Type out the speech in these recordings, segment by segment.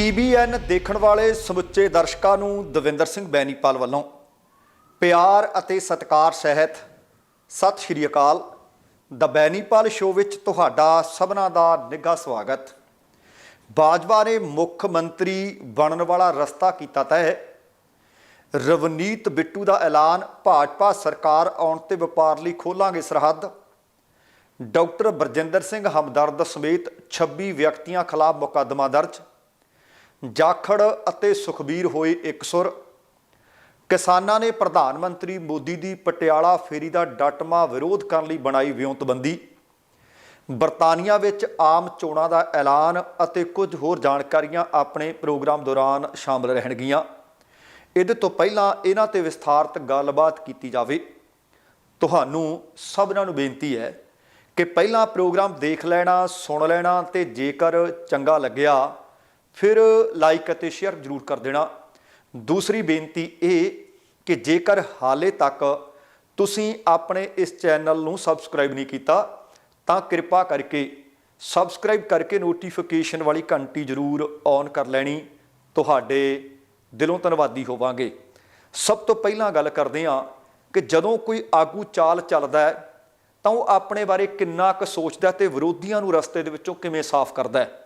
TBN ਦੇਖਣ ਵਾਲੇ ਸਮੁੱਚੇ ਦਰਸ਼ਕਾਂ ਨੂੰ ਦਵਿੰਦਰ ਸਿੰਘ ਬੈਨੀਪਾਲ ਵੱਲੋਂ ਪਿਆਰ ਅਤੇ ਸਤਿਕਾਰ ਸਹਿਤ ਸਤਿ ਸ਼੍ਰੀ ਅਕਾਲ। ਦ ਬੈਨੀਪਾਲ ਸ਼ੋਅ ਵਿੱਚ ਤੁਹਾਡਾ ਸਭਨਾ ਦਾ ਨਿੱਘਾ ਸਵਾਗਤ। ਬਾਜਵਾ ਨੇ ਮੁੱਖ ਮੰਤਰੀ ਬਣਨ ਵਾਲਾ ਰਸਤਾ ਕੀਤਾ ਤੈਅ। ਰਵਨੀਤ ਬਿੱਟੂ ਦਾ ਐਲਾਨ ਭਾਜਪਾ ਸਰਕਾਰ ਆਉਣ ਤੇ ਵਪਾਰ ਲਈ ਖੋਲਾਂਗੇ ਸਰਹੱਦ। ਡਾਕਟਰ ਬਰਜਿੰਦਰ ਸਿੰਘ ਹਮਦਰਦ ਸਮੇਤ 26 ਵਿਅਕਤੀਆਂ ਖਿਲਾਫ ਮੁਕੱਦਮਾ ਦਰਜ। ਜਾਖੜ ਅਤੇ ਸੁਖਬੀਰ ਹੋਏ ਇਕਸੁਰ ਕਿਸਾਨਾਂ ਨੇ ਪ੍ਰਧਾਨ ਮੰਤਰੀ ਮੋਦੀ ਦੀ ਪਟਿਆਲਾ ਫੇਰੀ ਦਾ ਡਟਮਾ ਵਿਰੋਧ ਕਰਨ ਲਈ ਬਣਾਈ ਵਿਉਂਤਬੰਦੀ। ਬਰਤਾਨੀਆ ਵਿੱਚ ਆਮ ਚੋਣਾਂ ਦਾ ਐਲਾਨ ਅਤੇ ਕੁਝ ਹੋਰ ਜਾਣਕਾਰੀਆਂ ਆਪਣੇ ਪ੍ਰੋਗਰਾਮ ਦੌਰਾਨ ਸ਼ਾਮਲ ਰਹਿਣਗੀਆਂ। ਇਹਦੇ ਤੋਂ ਪਹਿਲਾਂ ਇਹਨਾਂ ਤੇ ਵਿਸਥਾਰਤ ਗੱਲਬਾਤ ਕੀਤੀ ਜਾਵੇ। ਤੁਹਾਨੂੰ ਸਭਨਾਂ ਨੂੰ ਬੇਨਤੀ ਹੈ ਕਿ ਪਹਿਲਾਂ ਪ੍ਰੋਗਰਾਮ ਦੇਖ ਲੈਣਾ, ਸੁਣ ਲੈਣਾ ਤੇ ਜੇਕਰ ਚੰਗਾ ਲੱਗਿਆ ਫਿਰ ਲਾਈਕ ਅਤੇ ਸ਼ੇਅਰ ਜ਼ਰੂਰ ਕਰ ਦੇਣਾ। ਦੂਸਰੀ ਬੇਨਤੀ ਇਹ ਕਿ ਜੇਕਰ ਹਾਲੇ ਤੱਕ ਤੁਸੀਂ ਆਪਣੇ ਇਸ ਚੈਨਲ ਨੂੰ ਸਬਸਕ੍ਰਾਈਬ ਨਹੀਂ ਕੀਤਾ, ਤਾਂ ਕਿਰਪਾ ਕਰਕੇ ਸਬਸਕ੍ਰਾਈਬ ਕਰਕੇ ਨੋਟੀਫਿਕੇਸ਼ਨ ਵਾਲੀ ਘੰਟੀ ਜ਼ਰੂਰ ਔਨ ਕਰ ਲੈਣੀ। ਤੁਹਾਡੇ ਦਿਲੋਂ ਧੰਨਵਾਦੀ ਹੋਵਾਂਗੇ। ਸਭ ਤੋਂ ਪਹਿਲਾਂ ਗੱਲ ਕਰਦੇ ਹਾਂ ਕਿ ਜਦੋਂ ਕੋਈ ਆਗੂ ਚਾਲ ਚੱਲਦਾ ਹੈ, ਤਾਂ ਉਹ ਆਪਣੇ ਬਾਰੇ ਕਿੰਨਾ ਕੁ ਸੋਚਦਾ ਤੇ ਵਿਰੋਧੀਆਂ ਨੂੰ ਰਸਤੇ ਦੇ ਵਿੱਚੋਂ ਕਿਵੇਂ ਸਾਫ਼ ਕਰਦਾ ਹੈ।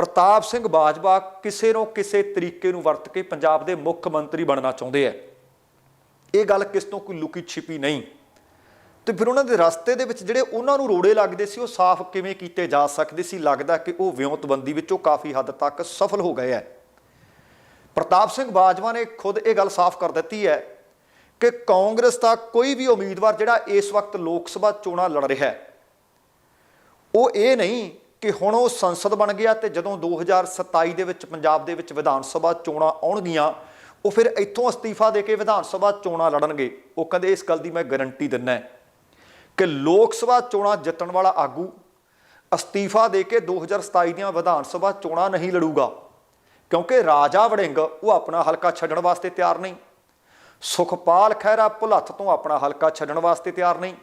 ਪ੍ਰਤਾਪ ਸਿੰਘ ਬਾਜਵਾ ਕਿਸੇ ਨੂੰ ਕਿਸੇ ਤਰੀਕੇ ਨੂੰ ਵਰਤ ਕੇ ਪੰਜਾਬ ਦੇ ਮੁੱਖ ਮੰਤਰੀ ਬਣਨਾ ਚਾਹੁੰਦੇ ਆ। ਇਹ ਗੱਲ ਕਿਸ ਤੋਂ ਕੋਈ ਲੁਕੀ ਛਿਪੀ ਨਹੀਂ। ਤੇ ਫਿਰ ਉਹਨਾਂ ਦੇ ਰਸਤੇ ਦੇ ਵਿੱਚ ਜਿਹੜੇ ਉਹਨਾਂ ਨੂੰ ਰੋੜੇ ਲੱਗਦੇ ਸੀ, ਉਹ ਸਾਫ਼ ਕਿਵੇਂ ਕੀਤੇ ਜਾ ਸਕਦੇ ਸੀ? ਲੱਗਦਾ ਕਿ ਉਹ ਵਿਉਂਤਬੰਦੀ ਵਿੱਚੋਂ ਕਾਫੀ ਹੱਦ ਤੱਕ ਸਫਲ ਹੋ ਗਏ ਹੈ ਪ੍ਰਤਾਪ ਸਿੰਘ ਬਾਜਵਾ ਨੇ ਖੁਦ ਇਹ ਗੱਲ ਸਾਫ਼ ਕਰ ਦਿੱਤੀ ਹੈ ਕਿ ਕਾਂਗਰਸ ਦਾ ਕੋਈ ਵੀ ਉਮੀਦਵਾਰ ਜਿਹੜਾ ਇਸ ਵਕਤ ਲੋਕ ਸਭਾ ਚੋਣਾਂ ਲੜ ਰਿਹਾ ਹੈ, ਉਹ ਇਹ ਨਹੀਂ ਕਿ ਹੁਣ ਉਹ ਸੰਸਦ ਬਣ ਗਿਆ ਤੇ ਜਦੋਂ 2027 ਦੇ ਵਿੱਚ ਪੰਜਾਬ ਦੇ ਵਿੱਚ ਵਿਧਾਨ ਸਭਾ ਚੋਣਾਂ ਆਉਣਗੀਆਂ, ਉਹ ਫਿਰ ਇੱਥੋਂ ਅਸਤੀਫਾ ਦੇ ਕੇ ਵਿਧਾਨ ਸਭਾ ਚੋਣਾਂ ਲੜਨਗੇ। ਉਹ ਕਹਿੰਦੇ, ਇਸ ਗੱਲ ਦੀ ਮੈਂ ਗਾਰੰਟੀ ਦਿੰਦਾ ਕਿ ਲੋਕ ਸਭਾ ਚੋਣਾਂ ਜਿੱਤਣ ਵਾਲਾ ਆਗੂ ਅਸਤੀਫਾ ਦੇ ਕੇ 2027 ਦੀਆਂ ਵਿਧਾਨ ਸਭਾ ਚੋਣਾਂ ਨਹੀਂ ਲੜੂਗਾ, ਕਿਉਂਕਿ ਰਾਜਾ ਵੜਿੰਗ ਉਹ ਆਪਣਾ ਹਲਕਾ ਛੱਡਣ ਵਾਸਤੇ ਤਿਆਰ ਨਹੀਂ। ਸੁਖਪਾਲ ਖਹਿਰਾ ਭੁਲੱਥ ਤੋਂ ਆਪਣਾ ਹਲਕਾ ਛੱਡਣ ਵਾਸਤੇ ਤਿਆਰ ਨਹੀਂ।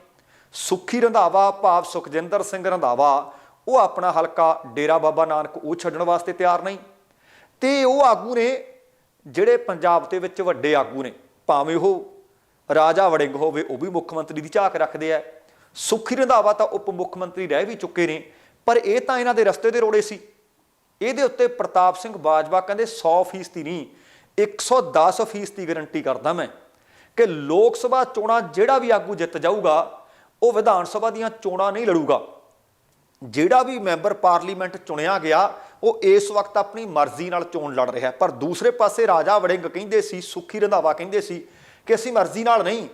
ਸੁਖੀ ਰੰਧਾਵਾ, ਭਾਵ ਸੁਖਜਿੰਦਰ ਸਿੰਘ ਰੰਧਾਵਾ ਉਹ ਆਪਣਾ ਹਲਕਾ ਡੇਰਾ ਬਾਬਾ ਨਾਨਕ ਉਹ ਛੱਡਣ ਵਾਸਤੇ ਤਿਆਰ ਨਹੀਂ। ਤੇ ਉਹ ਆਗੂ ਨੇ, ਜਿਹੜੇ ਪੰਜਾਬ ਦੇ ਵਿੱਚ ਵੱਡੇ ਆਗੂ ਨੇ, ਭਾਵੇਂ ਉਹ ਰਾਜਾ ਵੜਿੰਗ ਹੋਵੇ, ਉਹ ਵੀ ਮੁੱਖ ਮੰਤਰੀ ਦੀ ਝਾਕ ਰੱਖਦੇ ਆ। ਸੁਖੀ ਰੰਧਾਵਾ ਤਾਂ ਉਪ ਮੁੱਖ ਮੰਤਰੀ ਰਹਿ ਵੀ ਚੁੱਕੇ ਨੇ, ਪਰ ਇਹ ਤਾਂ ਇਹਨਾਂ ਦੇ ਰਸਤੇ ਦੇ ਰੋੜੇ ਸੀ। ਇਹਦੇ ਉੱਤੇ ਪ੍ਰਤਾਪ ਸਿੰਘ ਬਾਜਵਾ ਕਹਿੰਦੇ 100% ਦੀ ਨਹੀਂ 110% ਦੀ ਗਾਰੰਟੀ ਕਰਦਾ ਮੈਂ ਕਿ ਲੋਕ ਸਭਾ ਚੋਣਾਂ ਜਿਹੜਾ ਵੀ ਆਗੂ ਜਿੱਤ ਜਾਊਗਾ, ਉਹ ਵਿਧਾਨ ਸਭਾ ਦੀਆਂ ਚੋਣਾਂ ਨਹੀਂ ਲੜੂਗਾ। ਜਿਹੜਾ ਵੀ ਮੈਂਬਰ ਪਾਰਲੀਮੈਂਟ ਚੁਣਿਆ ਗਿਆ, ਉਹ ਇਸ ਵਕਤ ਆਪਣੀ ਮਰਜ਼ੀ ਨਾਲ ਚੋਣ ਲੜ ਰਿਹਾ ਪਰ ਦੂਸਰੇ ਪਾਸੇ ਰਾਜਾ ਵੜਿੰਗ ਕਹਿੰਦੇ ਸੀ, ਸੁਖੀ ਰੰਧਾਵਾ ਕਹਿੰਦੇ ਸੀ ਕਿ ਅਸੀਂ ਮਰਜ਼ੀ ਨਾਲ ਨਹੀਂ,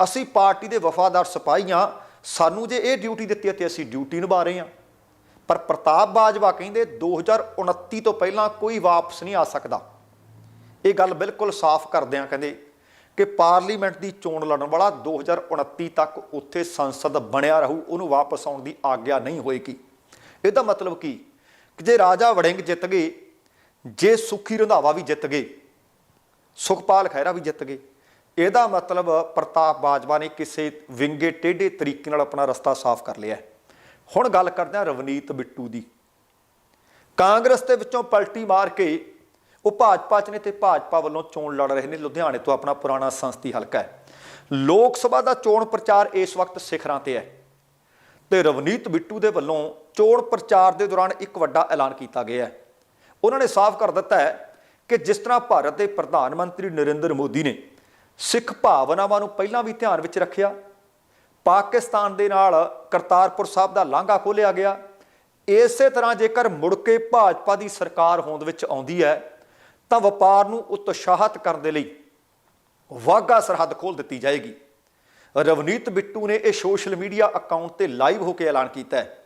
ਅਸੀਂ ਪਾਰਟੀ ਦੇ ਵਫਾਦਾਰ ਸਿਪਾਹੀ ਸਿਪਾਹੀਆਂ, ਸਾਨੂੰ ਜੇ ਇਹ ਡਿਊਟੀ ਦਿੱਤੀ ਹੈ ਤੇ ਅਸੀਂ ਡਿਊਟੀ ਨਿਭਾ ਰਹੇ ਹਾਂ। ਪਰ ਪ੍ਰਤਾਪ ਬਾਜਵਾ ਕਹਿੰਦੇ 2029 ਤੋਂ ਪਹਿਲਾਂ ਕੋਈ ਵਾਪਸ ਨਹੀਂ ਆ ਸਕਦਾ। ਇਹ ਗੱਲ ਬਿਲਕੁਲ ਸਾਫ਼ ਕਰਦਿਆਂ ਕਹਿੰਦੇ ਕਿ ਪਾਰਲੀਮੈਂਟ ਦੀ ਚੋਣ ਲੜਨ ਵਾਲਾ 2029 ਤੱਕ ਉੱਥੇ ਸੰਸਦ ਬਣਿਆ ਰਹੂ, ਉਹਨੂੰ ਵਾਪਸ ਆਉਣ ਦੀ ਆਗਿਆ ਨਹੀਂ ਹੋਏਗੀ। ਇਹਦਾ ਮਤਲਬ ਕੀ? ਕਿ ਜੇ ਰਾਜਾ ਵੜਿੰਗ ਜਿੱਤ ਗਏ, ਜੇ ਸੁਖੀ ਰੰਧਾਵਾ ਵੀ ਜਿੱਤ ਗਏ, ਸੁਖਪਾਲ ਖਹਿਰਾ ਵੀ ਜਿੱਤ ਗਏ, ਇਹਦਾ ਮਤਲਬ ਪ੍ਰਤਾਪ ਬਾਜਵਾ ਨੇ ਕਿਸੇ ਵਿੰਗੇ ਟੇਢੇ ਤਰੀਕੇ ਨਾਲ ਆਪਣਾ ਰਸਤਾ ਸਾਫ਼ ਕਰ ਲਿਆ ਹੁਣ ਗੱਲ ਕਰਦੇ ਹਾਂ ਰਵਨੀਤ ਬਿੱਟੂ ਦੀ। ਕਾਂਗਰਸ ਦੇ ਵਿੱਚੋਂ ਪਲਟੀ ਮਾਰ ਕੇ ਉਹ ਭਾਜਪਾ ਚ ਨੇ ਤੇ ਭਾਜਪਾ ਵੱਲੋਂ ਚੋਣ ਲੜ ਰਹੇ ਨੇ। ਲੁਧਿਆਣੇ ਤੋਂ ਆਪਣਾ ਪੁਰਾਣਾ ਸੰਸਦੀ ਹਲਕਾ ਹੈ। ਲੋਕ ਸਭਾ ਦਾ ਚੋਣ ਪ੍ਰਚਾਰ ਇਸ ਵਕਤ ਸਿਖਰਾਂ ਤੇ ਹੈ ਤੇ ਰਵਨੀਤ ਬਿੱਟੂ ਦੇ ਵੱਲੋਂ ਚੋਣ ਪ੍ਰਚਾਰ ਦੇ ਦੌਰਾਨ ਇੱਕ ਵੱਡਾ ਐਲਾਨ ਕੀਤਾ ਗਿਆ ਹੈ। ਉਹਨਾਂ ਨੇ ਸਾਫ਼ ਕਰ ਦਿੱਤਾ ਹੈ ਕਿ ਜਿਸ ਤਰ੍ਹਾਂ ਭਾਰਤ ਦੇ ਪ੍ਰਧਾਨ ਮੰਤਰੀ ਨਰਿੰਦਰ ਮੋਦੀ ਨੇ ਸਿੱਖ ਭਾਵਨਾਵਾਂ ਨੂੰ ਪਹਿਲਾਂ ਵੀ ਧਿਆਨ ਵਿੱਚ ਰੱਖਿਆ, ਪਾਕਿਸਤਾਨ ਦੇ ਨਾਲ ਕਰਤਾਰਪੁਰ ਸਾਹਿਬ ਦਾ ਲਾਂਘਾ ਖੋਲਿਆ ਗਿਆ। ਇਸੇ ਤਰ੍ਹਾਂ ਜੇਕਰ ਮੁੜ ਕੇ ਭਾਜਪਾ ਦੀ ਸਰਕਾਰ ਹੋਂਦ ਵਿੱਚ ਆਉਂਦੀ ਹੈ ਤਾਂ ਵਪਾਰ ਨੂੰ ਉਤਸ਼ਾਹਤ ਕਰਨ ਦੇ ਲਈ ਵਾਗਾ ਸਰਹੱਦ ਖੋਲ ਦਿੱਤੀ ਜਾਏਗੀ। ਰਵਨੀਤ ਬਿੱਟੂ ਨੇ ਇਹ ਸੋਸ਼ਲ ਮੀਡੀਆ ਅਕਾਊਂਟ ਤੇ ਲਾਈਵ ਹੋ ਕੇ ਐਲਾਨ ਕੀਤਾ ਹੈ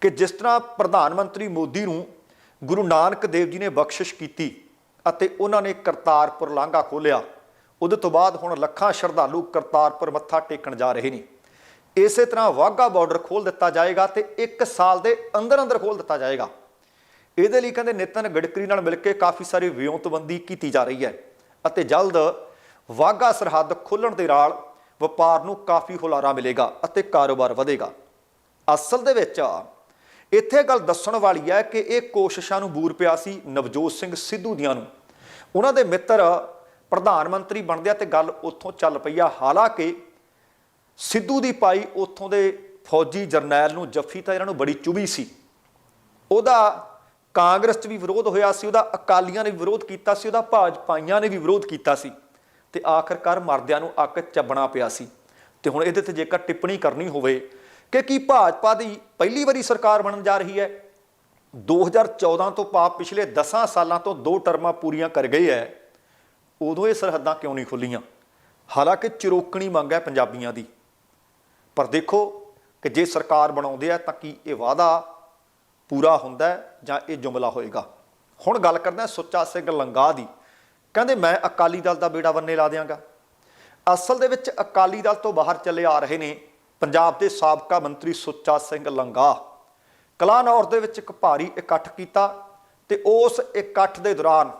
ਕਿ ਜਿਸ ਤਰ੍ਹਾਂ ਪ੍ਰਧਾਨ ਮੰਤਰੀ ਮੋਦੀ ਨੂੰ ਗੁਰੂ ਨਾਨਕ ਦੇਵ ਜੀ ਨੇ ਬਖਸ਼ਿਸ਼ ਕੀਤੀ ਅਤੇ ਉਹਨਾਂ ਨੇ ਕਰਤਾਰਪੁਰ ਲਾਂਘਾ ਖੋਲਿਆ ਉਹਦੇ ਤੋਂ ਬਾਅਦ ਹੁਣ ਲੱਖਾਂ ਸ਼ਰਧਾਲੂ ਕਰਤਾਰਪੁਰ ਮੱਥਾ ਟੇਕਣ ਜਾ ਰਹੇ ਨੇ। ਇਸੇ ਤਰ੍ਹਾਂ ਵਾਗਾ ਬਾਰਡਰ ਖੋਲ ਦਿੱਤਾ ਜਾਏਗਾ ਤੇ 1 ਸਾਲ ਦੇ ਅੰਦਰ ਅੰਦਰ ਖੋਲ ਦਿੱਤਾ ਜਾਏਗਾ। ਇਹਦੇ ਲਈ ਕਹਿੰਦੇ ਨਿਤਨ ਗਡਕਰੀ ਨਾਲ ਮਿਲ ਕੇ ਕਾਫੀ ਸਾਰੀ ਵਿਉਂਤਬੰਦੀ ਕੀਤੀ ਜਾ ਰਹੀ ਹੈ ਅਤੇ ਜਲਦ ਵਾਗਾ ਸਰਹੱਦ ਖੁੱਲਣ ਦੇ ਨਾਲ ਵਪਾਰ ਨੂੰ ਕਾਫੀ ਹੁਲਾਰਾ ਮਿਲੇਗਾ ਅਤੇ ਕਾਰੋਬਾਰ ਵਧੇਗਾ। ਅਸਲ ਦੇ ਵਿੱਚ ਇੱਥੇ ਗੱਲ ਦੱਸਣ ਵਾਲੀ ਹੈ ਕਿ ਇਹ ਕੋਸ਼ਿਸ਼ਾਂ ਨੂੰ ਬੂਰ ਪਿਆ ਸੀ ਨਵਜੋਤ ਸਿੰਘ ਸਿੱਧੂ ਦੀਆਂ ਨੂੰ। ਉਹਨਾਂ ਦੇ ਮਿੱਤਰ ਪ੍ਰਧਾਨ ਮੰਤਰੀ ਬਣਦੇ ਆ ਤੇ ਗੱਲ ਉੱਥੋਂ ਚੱਲ ਪਈ ਆ। ਹਾਲਾਂਕਿ ਸਿੱਧੂ ਦੀ ਪਾਈ ਉੱਥੋਂ ਦੇ ਫੌਜੀ ਜਰਨੈਲ ਨੂੰ ਜੱਫੀ ਤਾਂ ਇਹਨਾਂ ਨੂੰ ਬੜੀ ਚੁਭੀ ਸੀ। ਉਹਦਾ ਕਾਂਗਰਸ 'ਚ ਵੀ ਵਿਰੋਧ ਹੋਇਆ ਸੀ, ਉਹਦਾ ਅਕਾਲੀਆਂ ਨੇ ਵਿਰੋਧ ਕੀਤਾ ਸੀ, ਉਹਦਾ ਭਾਜਪਾਈਆਂ ਨੇ ਵੀ ਵਿਰੋਧ ਕੀਤਾ ਸੀ ਤੇ ਆਖਰਕਾਰ ਮਰਦਿਆਂ ਨੂੰ ਅੱਕ ਚੱਬਣਾ ਪਿਆ ਸੀ ਤੇ ਹੁਣ ਇਹਦੇ ਤੇ ਜੇਕਰ ਟਿੱਪਣੀ ਕਰਨੀ ਹੋਵੇ ਕਿ ਕੀ ਭਾਜਪਾ ਦੀ ਪਹਿਲੀ ਵਾਰੀ ਸਰਕਾਰ ਬਣਨ ਜਾ ਰਹੀ ਹੈ? 2014 ਤੋਂ ਪਾ ਪਿਛਲੇ 10 ਸਾਲਾਂ ਤੋਂ ਦੋ ਟਰਮਾਂ ਪੂਰੀਆਂ ਕਰ ਗਏ ਹੈ। ਉਦੋਂ ਇਹ ਸਰਹੱਦਾਂ ਕਿਉਂ ਨਹੀਂ ਖੁੱਲੀਆਂ? ਹਾਲਾਂਕਿ ਚਿਰੋਕਣੀ ਮੰਗ ਹੈ ਪੰਜਾਬੀਆਂ ਦੀ। ਪਰ ਦੇਖੋ ਕਿ ਜੇ ਸਰਕਾਰ ਬਣਾਉਂਦੇ ਆ ਤਾਂ ਕੀ ਇਹ ਵਾਅਦਾ ਪੂਰਾ ਹੁੰਦਾ ਜਾਂ ਇਹ ਜੁਮਲਾ ਹੋਏਗਾ। ਹੁਣ ਗੱਲ ਕਰਦਾ ਸੁੱਚਾ ਸਿੰਘ ਲੰਗਾ ਦੀ। ਕਹਿੰਦੇ, ਮੈਂ ਅਕਾਲੀ ਦਲ ਦਾ ਬੇੜਾ ਬੰਨੇ ਲਾ ਦਿਆਂਗਾ। ਅਸਲ ਦੇ ਵਿੱਚ ਅਕਾਲੀ ਦਲ ਤੋਂ ਬਾਹਰ ਚੱਲੇ ਆ ਰਹੇ ਨੇ ਪੰਜਾਬ ਦੇ ਸਾਬਕਾ ਮੰਤਰੀ ਸੁੱਚਾ ਸਿੰਘ ਲੰਗਾ। ਕਲਾਨੌਰ ਦੇ ਵਿੱਚ ਇੱਕ ਭਾਰੀ ਇਕੱਠ ਕੀਤਾ ਤੇ ਉਸ ਇਕੱਠ ਦੇ ਦੌਰਾਨ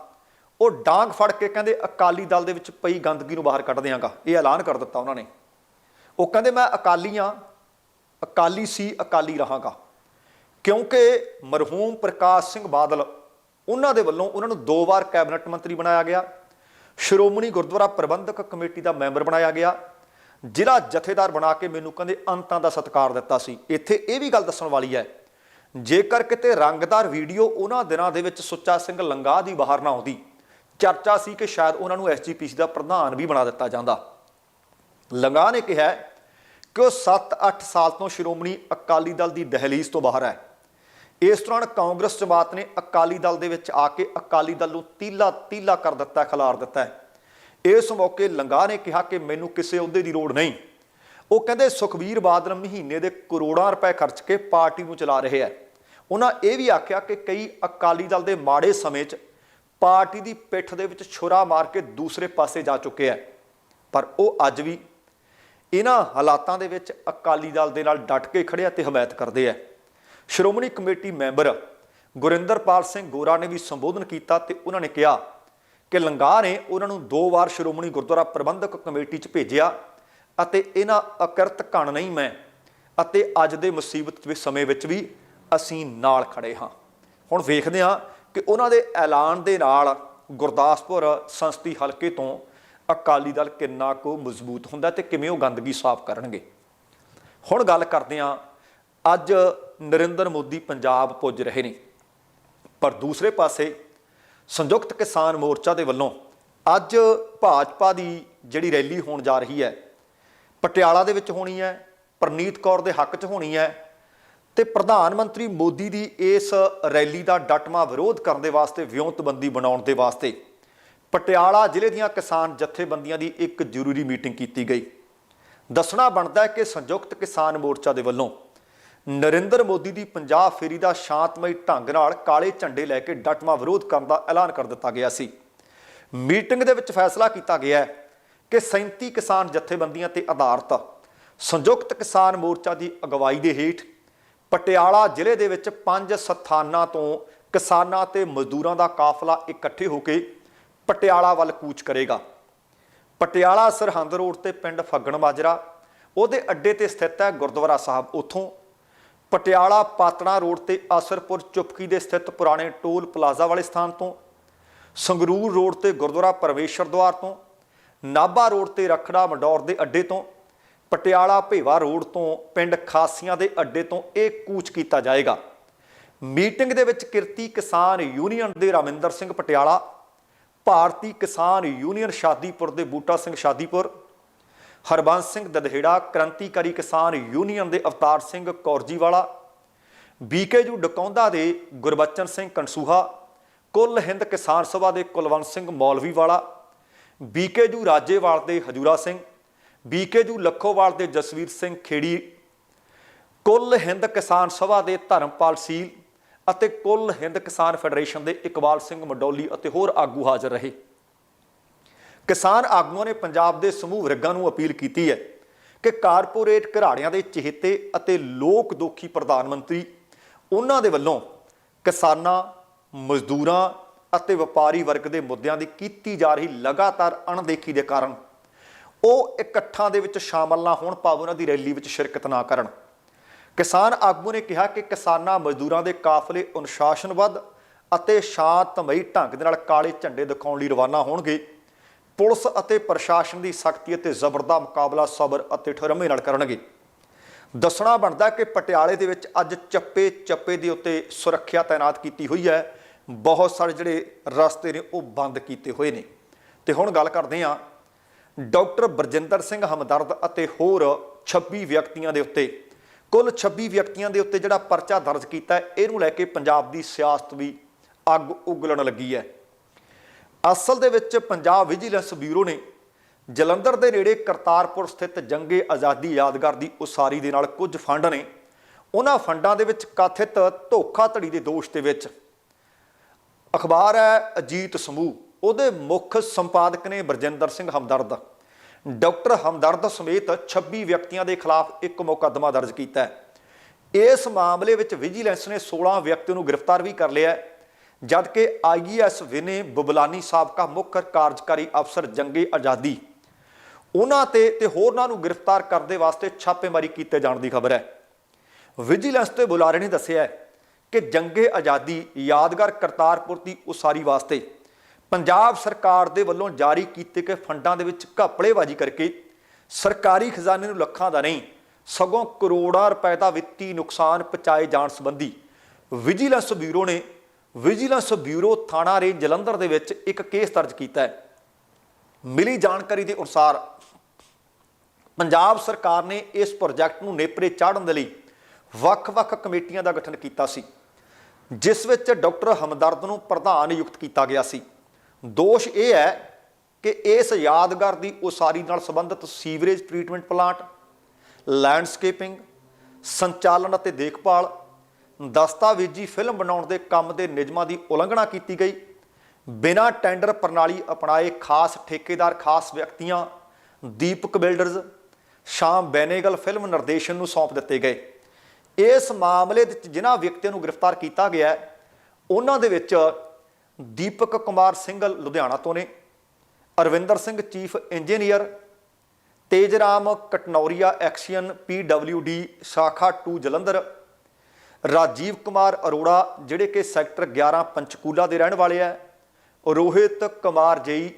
ਉਹ ਡਾਂਗ ਫੜ ਕੇ ਕਹਿੰਦੇ, ਅਕਾਲੀ ਦਲ ਦੇ ਵਿੱਚ ਪਈ ਗੰਦਗੀ ਨੂੰ ਬਾਹਰ ਕੱਢ ਦਿਆਂਗਾ। ਇਹ ਐਲਾਨ ਕਰ ਦਿੱਤਾ ਉਹਨਾਂ ਨੇ। ਉਹ ਕਹਿੰਦੇ, ਮੈਂ ਅਕਾਲੀ ਹਾਂ ਅਕਾਲੀ ਸੀ, ਅਕਾਲੀ ਰਹਾਂਗਾ। ਕਿਉਂਕਿ ਮਰਹੂਮ ਪ੍ਰਕਾਸ਼ ਸਿੰਘ ਬਾਦਲ ਉਹਨਾਂ ਦੇ ਵੱਲੋਂ ਉਹਨਾਂ ਨੂੰ ਦੋ ਵਾਰ ਕੈਬਨਿਟ ਮੰਤਰੀ ਬਣਾਇਆ ਗਿਆ। ਸ਼੍ਰੋਮਣੀ ਗੁਰਦੁਆਰਾ ਪ੍ਰਬੰਧਕ ਕਮੇਟੀ ਦਾ ਮੈਂਬਰ ਬਣਾਇਆ ਗਿਆ। ਜ਼ਿਲ੍ਹਾ ਜਥੇਦਾਰ ਬਣਾ ਕੇ ਮੈਨੂੰ ਕਹਿੰਦੇ ਅੰਤਾਂ ਦਾ ਸਤਿਕਾਰ ਦਿੱਤਾ ਸੀ। ਇੱਥੇ ਇਹ ਵੀ ਗੱਲ ਦੱਸਣ ਵਾਲੀ ਹੈ, ਜੇਕਰ ਕਿਤੇ ਰੰਗਦਾਰ ਵੀਡੀਓ ਉਹਨਾਂ ਦਿਨਾਂ ਦੇ ਵਿੱਚ ਸੁੱਚਾ ਸਿੰਘ ਲੰਗਾ ਦੀ ਬਾਹਰ ਨਾ ਆਉਂਦੀ, ਚਰਚਾ ਸੀ ਕਿ ਸ਼ਾਇਦ ਉਹਨਾਂ ਨੂੰ ਐਸਜੀਪੀਸੀ ਦਾ ਪ੍ਰਧਾਨ ਵੀ ਬਣਾ ਦਿੱਤਾ ਜਾਂਦਾ। ਲੰਗਾ ਨੇ ਕਿਹਾ ਕਿ ਉਹ 7-8 ਸਾਲ ਤੋਂ ਸ਼੍ਰੋਮਣੀ ਅਕਾਲੀ ਦਲ ਦੀ ਦਹਲੀਜ਼ ਤੋਂ ਬਾਹਰ ਹੈ। ਇਸ ਦੌਰਾਨ ਕਾਂਗਰਸ ਜਮਾਤ ਨੇ ਅਕਾਲੀ ਦਲ ਦੇ ਵਿੱਚ ਆ ਕੇ ਅਕਾਲੀ ਦਲ ਨੂੰ ਤੀਲਾ ਤੀਲਾ ਕਰ ਦਿੱਤਾ, ਖਿਲਾਰ ਦਿੱਤਾ ਇਸ ਮੌਕੇ ਲੰਗਾ ਨੇ ਕਿਹਾ ਕਿ ਮੈਨੂੰ ਕਿਸੇ ਅਹੁਦੇ ਦੀ ਲੋੜ ਨਹੀਂ। ਉਹ ਕਹਿੰਦੇ ਸੁਖਬੀਰ ਬਾਦਲ ਮਹੀਨੇ ਦੇ ਕਰੋੜਾਂ ਰੁਪਏ ਖਰਚ ਕੇ ਪਾਰਟੀ ਨੂੰ ਚਲਾ ਰਹੇ ਹੈ। ਉਹਨਾਂ ਇਹ ਵੀ ਆਖਿਆ ਕਿ ਕਈ ਅਕਾਲੀ ਦਲ ਦੇ ਮਾੜੇ ਸਮੇਂ 'ਚ ਪਾਰਟੀ ਦੀ ਪਿੱਠ ਦੇ ਵਿੱਚ ਛੁਰਾ ਮਾਰ ਕੇ ਦੂਸਰੇ ਪਾਸੇ ਜਾ ਚੁੱਕੇ ਹੈ। ਪਰ ਉਹ ਅੱਜ ਵੀ ਇਹਨਾਂ ਹਾਲਾਤਾਂ ਦੇ ਵਿੱਚ ਅਕਾਲੀ ਦਲ ਦੇ ਨਾਲ ਡਟ ਕੇ ਖੜਿਆ ਤੇ ਹਮਾਇਤ ਕਰਦੇ ਆ ਸ਼੍ਰੋਮਣੀ ਕਮੇਟੀ ਮੈਂਬਰ ਗੁਰਿੰਦਰਪਾਲ ਸਿੰਘ ਗੋਰਾ ਨੇ ਵੀ ਸੰਬੋਧਨ ਕੀਤਾ ਤੇ ਉਹਨਾਂ ਨੇ ਕਿਹਾ ਕਿ ਲੰਗਾ ਨੇ ਉਹਨਾਂ ਨੂੰ ਦੋ ਵਾਰ ਸ਼੍ਰੋਮਣੀ ਗੁਰਦੁਆਰਾ ਪ੍ਰਬੰਧਕ ਕਮੇਟੀ 'ਚ ਭੇਜਿਆ ਅਤੇ ਇਹਨਾਂ ਅਕਿਰਤ ਘਣ ਨਹੀਂ ਮੈਂ ਅਤੇ ਅੱਜ ਦੇ ਮੁਸੀਬਤ ਦੇ ਸਮੇਂ ਵਿੱਚ ਵੀ ਅਸੀਂ ਨਾਲ ਖੜੇ ਹਾਂ। ਹੁਣ ਵੇਖਦੇ ਹਾਂ ਕਿ ਉਹਨਾਂ ਦੇ ਐਲਾਨ ਦੇ ਨਾਲ ਗੁਰਦਾਸਪੁਰ ਸੰਸਦੀ ਹਲਕੇ ਤੋਂ ਅਕਾਲੀ ਦਲ ਕਿੰਨਾ ਕੁ ਮਜ਼ਬੂਤ ਹੁੰਦਾ ਤੇ ਕਿਵੇਂ ਉਹ ਗੰਦਗੀ ਸਾਫ਼ ਕਰਨਗੇ। ਹੁਣ ਗੱਲ ਕਰਦੇ ਹਾਂ ਅੱਜ ਨਰਿੰਦਰ ਮੋਦੀ ਪੰਜਾਬ ਪੁੱਜ ਰਹੇ ਨੇ। ਪਰ ਦੂਸਰੇ ਪਾਸੇ ਸੰਯੁਕਤ ਕਿਸਾਨ ਮੋਰਚਾ ਦੇ ਵੱਲੋਂ ਅੱਜ ਭਾਜਪਾ ਦੀ ਜਿਹੜੀ ਰੈਲੀ ਹੋਣ ਜਾ ਰਹੀ ਹੈ, ਪਟਿਆਲਾ ਦੇ ਵਿੱਚ ਹੋਣੀ ਹੈ, ਪ੍ਰਨੀਤ ਕੌਰ ਦੇ ਹੱਕ 'ਚ ਹੋਣੀ ਹੈ ਤੇ ਪ੍ਰਧਾਨ ਮੰਤਰੀ ਮੋਦੀ ਦੀ ਇਸ ਰੈਲੀ ਦਾ ਡਟਮਾ ਵਿਰੋਧ ਕਰਨ ਦੇ ਵਾਸਤੇ, ਵਿਉਂਤਬੰਦੀ ਬਣਾਉਣ ਦੇ ਵਾਸਤੇ ਪਟਿਆਲਾ ਜ਼ਿਲ੍ਹੇ ਦੀਆਂ ਕਿਸਾਨ ਜਥੇਬੰਦੀਆਂ ਦੀ ਇੱਕ ਜ਼ਰੂਰੀ ਮੀਟਿੰਗ ਕੀਤੀ ਗਈ। ਦੱਸਣਾ ਬਣਦਾ ਹੈ ਕਿ ਸੰਯੁਕਤ ਕਿਸਾਨ ਮੋਰਚਾ ਦੇ ਵੱਲੋਂ ਨਰਿੰਦਰ ਮੋਦੀ ਦੀ ਪੰਜਾਬ ਫੇਰੀ ਦਾ ਸ਼ਾਂਤਮਈ ਢੰਗ ਨਾਲ ਕਾਲੇ ਝੰਡੇ ਲੈ ਕੇ ਡਟਮਾ ਵਿਰੋਧ ਕਰਨ ਦਾ ਐਲਾਨ ਕਰ ਦਿੱਤਾ ਗਿਆ ਸੀ। ਮੀਟਿੰਗ ਦੇ ਵਿੱਚ ਫੈਸਲਾ ਕੀਤਾ ਗਿਆ ਹੈ ਕਿ 37 ਕਿਸਾਨ ਜਥੇਬੰਦੀਆਂ ਤੇ ਆਧਾਰਿਤ ਸੰਯੁਕਤ ਕਿਸਾਨ ਮੋਰਚਾ ਦੀ ਅਗਵਾਈ ਦੇ ਹੇਠ ਪਟਿਆਲਾ ਜ਼ਿਲ੍ਹੇ ਦੇ ਵਿੱਚ ਪੰਜ ਸਥਾਨਾਂ ਤੋਂ ਕਿਸਾਨਾਂ ਤੇ ਮਜ਼ਦੂਰਾਂ ਦਾ ਕਾਫਲਾ ਇਕੱਠੇ ਹੋ ਕੇ ਪਟਿਆਲਾ ਵੱਲ ਕੂਚ ਕਰੇਗਾ। ਪਟਿਆਲਾ ਸਰਹੰਦ ਰੋਡ ਤੇ ਪਿੰਡ ਫੱਗਣ ਮਾਜਰਾ, ਉਹਦੇ ਅੱਡੇ ਤੇ ਸਥਿਤ ਹੈ ਗੁਰਦੁਆਰਾ ਸਾਹਿਬ। ਉਥੋਂ ਪਟਿਆਲਾ ਪਾਤਣਾ ਰੋਡ ਤੇ ਅਸਰਪੁਰ ਚੁਪਕੀ ਦੇ ਸਥਿਤ ਪੁਰਾਣੇ ਟੋਲ ਪਲਾਜ਼ਾ ਵਾਲੇ ਸਥਾਨ ਤੋਂ, ਸੰਗਰੂਰ ਰੋਡ ਤੇ ਗੁਰਦੁਆਰਾ ਪਰਮੇਸ਼ਰ ਦੁਆਰ ਤੋਂ, ਨਾਭਾ ਰੋਡ ਤੇ ਰਖੜਾ ਮੰਡੌਰ ਦੇ ਅੱਡੇ ਤੋਂ, ਪਟਿਆਲਾ ਭੇਵਾ ਰੋਡ ਤੋਂ, ਪਿੰਡ ਖਾਸੀਆਂ ਦੇ ਅੱਡੇ ਤੋਂ ਇਹ ਕੂਚ ਕੀਤਾ ਜਾਏਗਾ। ਮੀਟਿੰਗ ਦੇ ਵਿੱਚ ਕਿਰਤੀ ਕਿਸਾਨ ਯੂਨੀਅਨ ਦੇ ਰਾਮਿੰਦਰ ਸਿੰਘ ਪਟਿਆਲਾ, ਭਾਰਤੀ ਕਿਸਾਨ ਯੂਨੀਅਨ ਸ਼ਾਦੀਪੁਰ ਦੇ ਬੂਟਾ ਸਿੰਘ ਸ਼ਾਦੀਪੁਰ ਹਰਬੰਸ ਸਿੰਘ ਦਦਹੇੜਾ, ਕ੍ਰਾਂਤੀਕਾਰੀ ਕਿਸਾਨ ਯੂਨੀਅਨ ਦੇ ਅਵਤਾਰ ਸਿੰਘ ਕੌਰਜੀਵਾਲਾ ਬੀਕੇਯੂ ਡਕੌਂਦਾ ਦੇ ਗੁਰਬਚਨ ਸਿੰਘ ਕਨਸੂਹਾ, ਕੁੱਲ ਹਿੰਦ ਕਿਸਾਨ ਸਭਾ ਦੇ ਕੁਲਵੰਤ ਸਿੰਘ ਮੌਲਵੀਵਾਲਾ ਬੀਕੇਯੂ ਰਾਜੇਵਾਲ ਦੇ ਹਜੂਰਾ ਸਿੰਘ ਬੀਕੇਯੂ ਲੱਖੋਵਾਲ ਦੇ ਜਸਵੀਰ ਸਿੰਘ ਖੇੜੀ, ਕੁੱਲ ਹਿੰਦ ਕਿਸਾਨ ਸਭਾ ਦੇ ਧਰਮਪਾਲ ਸੀਲ ਅਤੇ ਕੁੱਲ ਹਿੰਦ ਕਿਸਾਨ ਫੈਡਰੇਸ਼ਨ ਦੇ ਇਕਬਾਲ ਸਿੰਘ ਮਡੌਲੀ ਅਤੇ ਹੋਰ ਆਗੂ ਹਾਜ਼ਰ ਰਹੇ। ਕਿਸਾਨ ਆਗੂਆਂ ਨੇ ਪੰਜਾਬ ਦੇ ਸਮੂਹ ਵਰਗਾਂ ਨੂੰ ਅਪੀਲ ਕੀਤੀ ਹੈ ਕਿ ਕਾਰਪੋਰੇਟ ਘਰਾੜਿਆਂ ਦੇ ਚਹੇਤੇ ਅਤੇ ਲੋਕ ਦੋਖੀ ਪ੍ਰਧਾਨ ਮੰਤਰੀ, ਉਹਨਾਂ ਦੇ ਵੱਲੋਂ ਕਿਸਾਨਾਂ, ਮਜ਼ਦੂਰਾਂ ਅਤੇ ਵਪਾਰੀ ਵਰਗ ਦੇ ਮੁੱਦਿਆਂ ਦੀ ਕੀਤੀ ਜਾ ਰਹੀ ਲਗਾਤਾਰ ਅਣਦੇਖੀ ਦੇ ਕਾਰਨ ਉਹ ਇਕੱਠਾਂ ਦੇ ਵਿੱਚ ਸ਼ਾਮਲ ਨਾ ਹੋਣ ਭਾਵ ਉਹਨਾਂ ਦੀ ਰੈਲੀ ਵਿੱਚ ਸ਼ਿਰਕਤ ਨਾ ਕਰਨ। ਕਿਸਾਨ ਆਗੂ ਨੇ ਕਿਹਾ ਕਿ ਕਿਸਾਨਾਂ, ਮਜ਼ਦੂਰਾਂ ਦੇ ਕਾਫਲੇ ਅਨੁਸ਼ਾਸਨਬੱਧ ਅਤੇ ਸ਼ਾਂਤਮਈ ਢੰਗ ਦੇ ਨਾਲ ਕਾਲੇ ਝੰਡੇ ਦਿਖਾਉਣ ਲਈ ਰਵਾਨਾ ਹੋਣਗੇ। ਪੁਲਿਸ ਅਤੇ ਪ੍ਰਸ਼ਾਸਨ ਦੀ ਸਖਤੀ ਅਤੇ ਜ਼ਬਰ ਦਾ ਮੁਕਾਬਲਾ ਸਬਰ ਅਤੇ ਠਰਮੇ ਨਾਲ ਕਰਨਗੇ। ਦੱਸਣਾ ਬਣਦਾ ਕਿ ਪਟਿਆਲੇ ਦੇ ਵਿੱਚ ਅੱਜ ਚੱਪੇ ਚੱਪੇ ਦੇ ਉੱਤੇ ਸੁਰੱਖਿਆ ਤਾਇਨਾਤ ਕੀਤੀ ਹੋਈ ਹੈ। ਬਹੁਤ ਸਾਰੇ ਜਿਹੜੇ ਰਸਤੇ ਨੇ, ਉਹ ਬੰਦ ਕੀਤੇ ਹੋਏ ਨੇ। ਤੇ ਹੁਣ ਗੱਲ ਕਰਦੇ ਹਾਂ ਡਾਕਟਰ ਬਰਜਿੰਦਰ ਸਿੰਘ ਹਮਦਰਦ ਅਤੇ ਹੋਰ 26 ਵਿਅਕਤੀਆਂ ਦੇ ਉੱਤੇ। ਕੁੱਲ 26 ਵਿਅਕਤੀਆਂ ਦੇ ਉੱਤੇ ਜਿਹੜਾ ਪਰਚਾ ਦਰਜ ਕੀਤਾ, ਇਹਨੂੰ ਲੈ ਕੇ ਪੰਜਾਬ ਦੀ ਸਿਆਸਤ ਵੀ ਅੱਗ ਉਗਲਣ ਲੱਗੀ ਹੈ। ਅਸਲ ਦੇ ਵਿੱਚ ਪੰਜਾਬ ਵਿਜੀਲੈਂਸ ਬਿਊਰੋ ਨੇ ਜਲੰਧਰ ਦੇ ਨੇੜੇ ਕਰਤਾਰਪੁਰ ਸਥਿਤ ਜੰਗੇ ਆਜ਼ਾਦੀ ਯਾਦਗਾਰ ਦੀ ਉਸਾਰੀ ਦੇ ਨਾਲ ਕੁਝ ਫੰਡ ਨੇ। ਉਹਨਾਂ ਫੰਡਾਂ ਦੇ ਵਿੱਚ ਕਥਿਤ ਧੋਖਾਧੜੀ ਦੇ ਦੋਸ਼ ਦੇ ਵਿੱਚ। ਅਖਬਾਰ ਹੈ ਅਜੀਤ ਸਮੂਹ। ਉਹਦੇ ਮੁੱਖ ਸੰਪਾਦਕ ਨੇ ਬਰਜਿੰਦਰ ਸਿੰਘ ਹਮਦਰਦ। ਡਾਕਟਰ ਹਮਦਰਦ ਸਮੇਤ 26 ਵਿਅਕਤੀਆਂ ਦੇ ਖਿਲਾਫ ਇੱਕ ਮੁਕੱਦਮਾ ਦਰਜ ਕੀਤਾ ਹੈ। ਇਸ ਮਾਮਲੇ ਵਿੱਚ ਵਿਜੀਲੈਂਸ ਨੇ 16 ਵਿਅਕਤੀਆਂ ਨੂੰ ਗ੍ਰਿਫਤਾਰ ਵੀ ਕਰ ਲਿਆ ਹੈ। ਜਦਕਿ ਆਈਐਸ ਵਿਨੇ ਬਬਲਾਨੀ ਸਾਬਕਾ ਮੁੱਖ ਕਾਰਜਕਾਰੀ ਅਫਸਰ ਜੰਗੇ ਆਜ਼ਾਦੀ, ਉਹਨਾਂ ਤੇ ਤੇ ਹੋਰਨਾਂ ਨੂੰ ਗ੍ਰਿਫਤਾਰ ਕਰਨ ਦੇ ਵਾਸਤੇ ਛਾਪੇਮਾਰੀ ਕੀਤੇ ਜਾਣ ਦੀ ਖਬਰ ਹੈ। ਵਿਜੀਲੈਂਸ ਦੇ ਬੁਲਾਰੇ ਨੇ ਦੱਸਿਆ ਕਿ ਜੰਗੇ ਆਜ਼ਾਦੀ ਯਾਦਗਾਰ ਕਰਤਾਰਪੁਰ ਦੀ ਉਸਾਰੀ ਵਾਸਤੇ ਪੰਜਾਬ ਸਰਕਾਰ ਦੇ ਵੱਲੋਂ ਜਾਰੀ ਕੀਤੇ ਗਏ ਫੰਡਾਂ ਦੇ ਵਿੱਚ ਘਪਲੇਬਾਜ਼ੀ ਕਰਕੇ ਸਰਕਾਰੀ ਖਜ਼ਾਨੇ ਨੂੰ ਲੱਖਾਂ ਦਾ ਨਹੀਂ, ਸਗੋਂ ਕਰੋੜਾਂ ਰੁਪਏ ਦਾ ਵਿੱਤੀ ਨੁਕਸਾਨ ਪਹੁੰਚਾਏ ਜਾਣ ਸੰਬੰਧੀ ਵਿਜੀਲੈਂਸ ਬਿਊਰੋ ਨੇ ਵਿਜੀਲੈਂਸ ਬਿਊਰੋ ਥਾਣਾ ਰੇਂਜ ਜਲੰਧਰ ਦੇ ਵਿੱਚ ਇੱਕ ਕੇਸ ਦਰਜ ਕੀਤਾ ਹੈ। ਮਿਲੀ ਜਾਣਕਾਰੀ ਦੇ ਅਨੁਸਾਰ ਪੰਜਾਬ ਸਰਕਾਰ ਨੇ ਇਸ ਪ੍ਰੋਜੈਕਟ ਨੂੰ ਨੇਪਰੇ ਚਾੜਨ ਦੇ ਲਈ ਵੱਖ-ਵੱਖ ਕਮੇਟੀਆਂ ਦਾ ਗਠਨ ਕੀਤਾ ਸੀ, ਜਿਸ ਵਿੱਚ ਡਾਕਟਰ ਹਮਦਰਦ ਨੂੰ ਪ੍ਰਧਾਨ ਨਿਯੁਕਤ ਕੀਤਾ ਗਿਆ ਸੀ। ਦੋਸ਼ ਇਹ ਹੈ ਕਿ ਇਸ ਯਾਦਗਾਰ ਦੀ ਉਸਾਰੀ ਨਾਲ ਸੰਬੰਧਿਤ ਸੀਵਰੇਜ ਟ੍ਰੀਟਮੈਂਟ ਪਲਾਂਟ, ਲੈਂਡਸਕੇਪਿੰਗ, ਸੰਚਾਲਨ ਅਤੇ ਦੇਖਭਾਲ ਦਸਤਾਵੇਜ਼ੀ ਫਿਲਮ ਬਣਾਉਣ ਦੇ ਕੰਮ ਦੇ ਨਿਯਮਾਂ ਦੀ ਉਲੰਘਣਾ ਕੀਤੀ ਗਈ। ਬਿਨਾਂ ਟੈਂਡਰ ਪ੍ਰਣਾਲੀ ਅਪਣਾਏ ਖਾਸ ਠੇਕੇਦਾਰ, ਖਾਸ ਵਿਅਕਤੀਆਂ, ਦੀਪਕ ਬਿਲਡਰਜ਼, ਸ਼ਾਮ ਬੈਨੇਗਲ ਫਿਲਮ ਨਿਰਦੇਸ਼ਨ ਨੂੰ ਸੌਂਪ ਦਿੱਤੇ ਗਏ। ਇਸ ਮਾਮਲੇ ਵਿੱਚ ਜਿਨ੍ਹਾਂ ਵਿਅਕਤੀਆਂ ਨੂੰ ਗ੍ਰਿਫਤਾਰ ਕੀਤਾ ਗਿਆ ਉਹਨਾਂ ਦੇ ਵਿੱਚ ਦੀਪਕ ਕੁਮਾਰ ਸਿੰਘਲ ਲੁਧਿਆਣਾ ਤੋਂ ਨੇ, Arvinder Singh chief engineer, Tejram Katnauria XEN PWD ਸ਼ਾਖਾ 2 ਜਲੰਧਰ ਰਾਜੀਵ ਕੁਮਾਰ ਅਰੋੜਾ, ਜਿਹੜੇ ਕਿ ਸੈਕਟਰ 11 ਪੰਚਕੂਲਾ ਦੇ ਰਹਿਣ ਵਾਲੇ ਹੈ Rohit Kumar JE,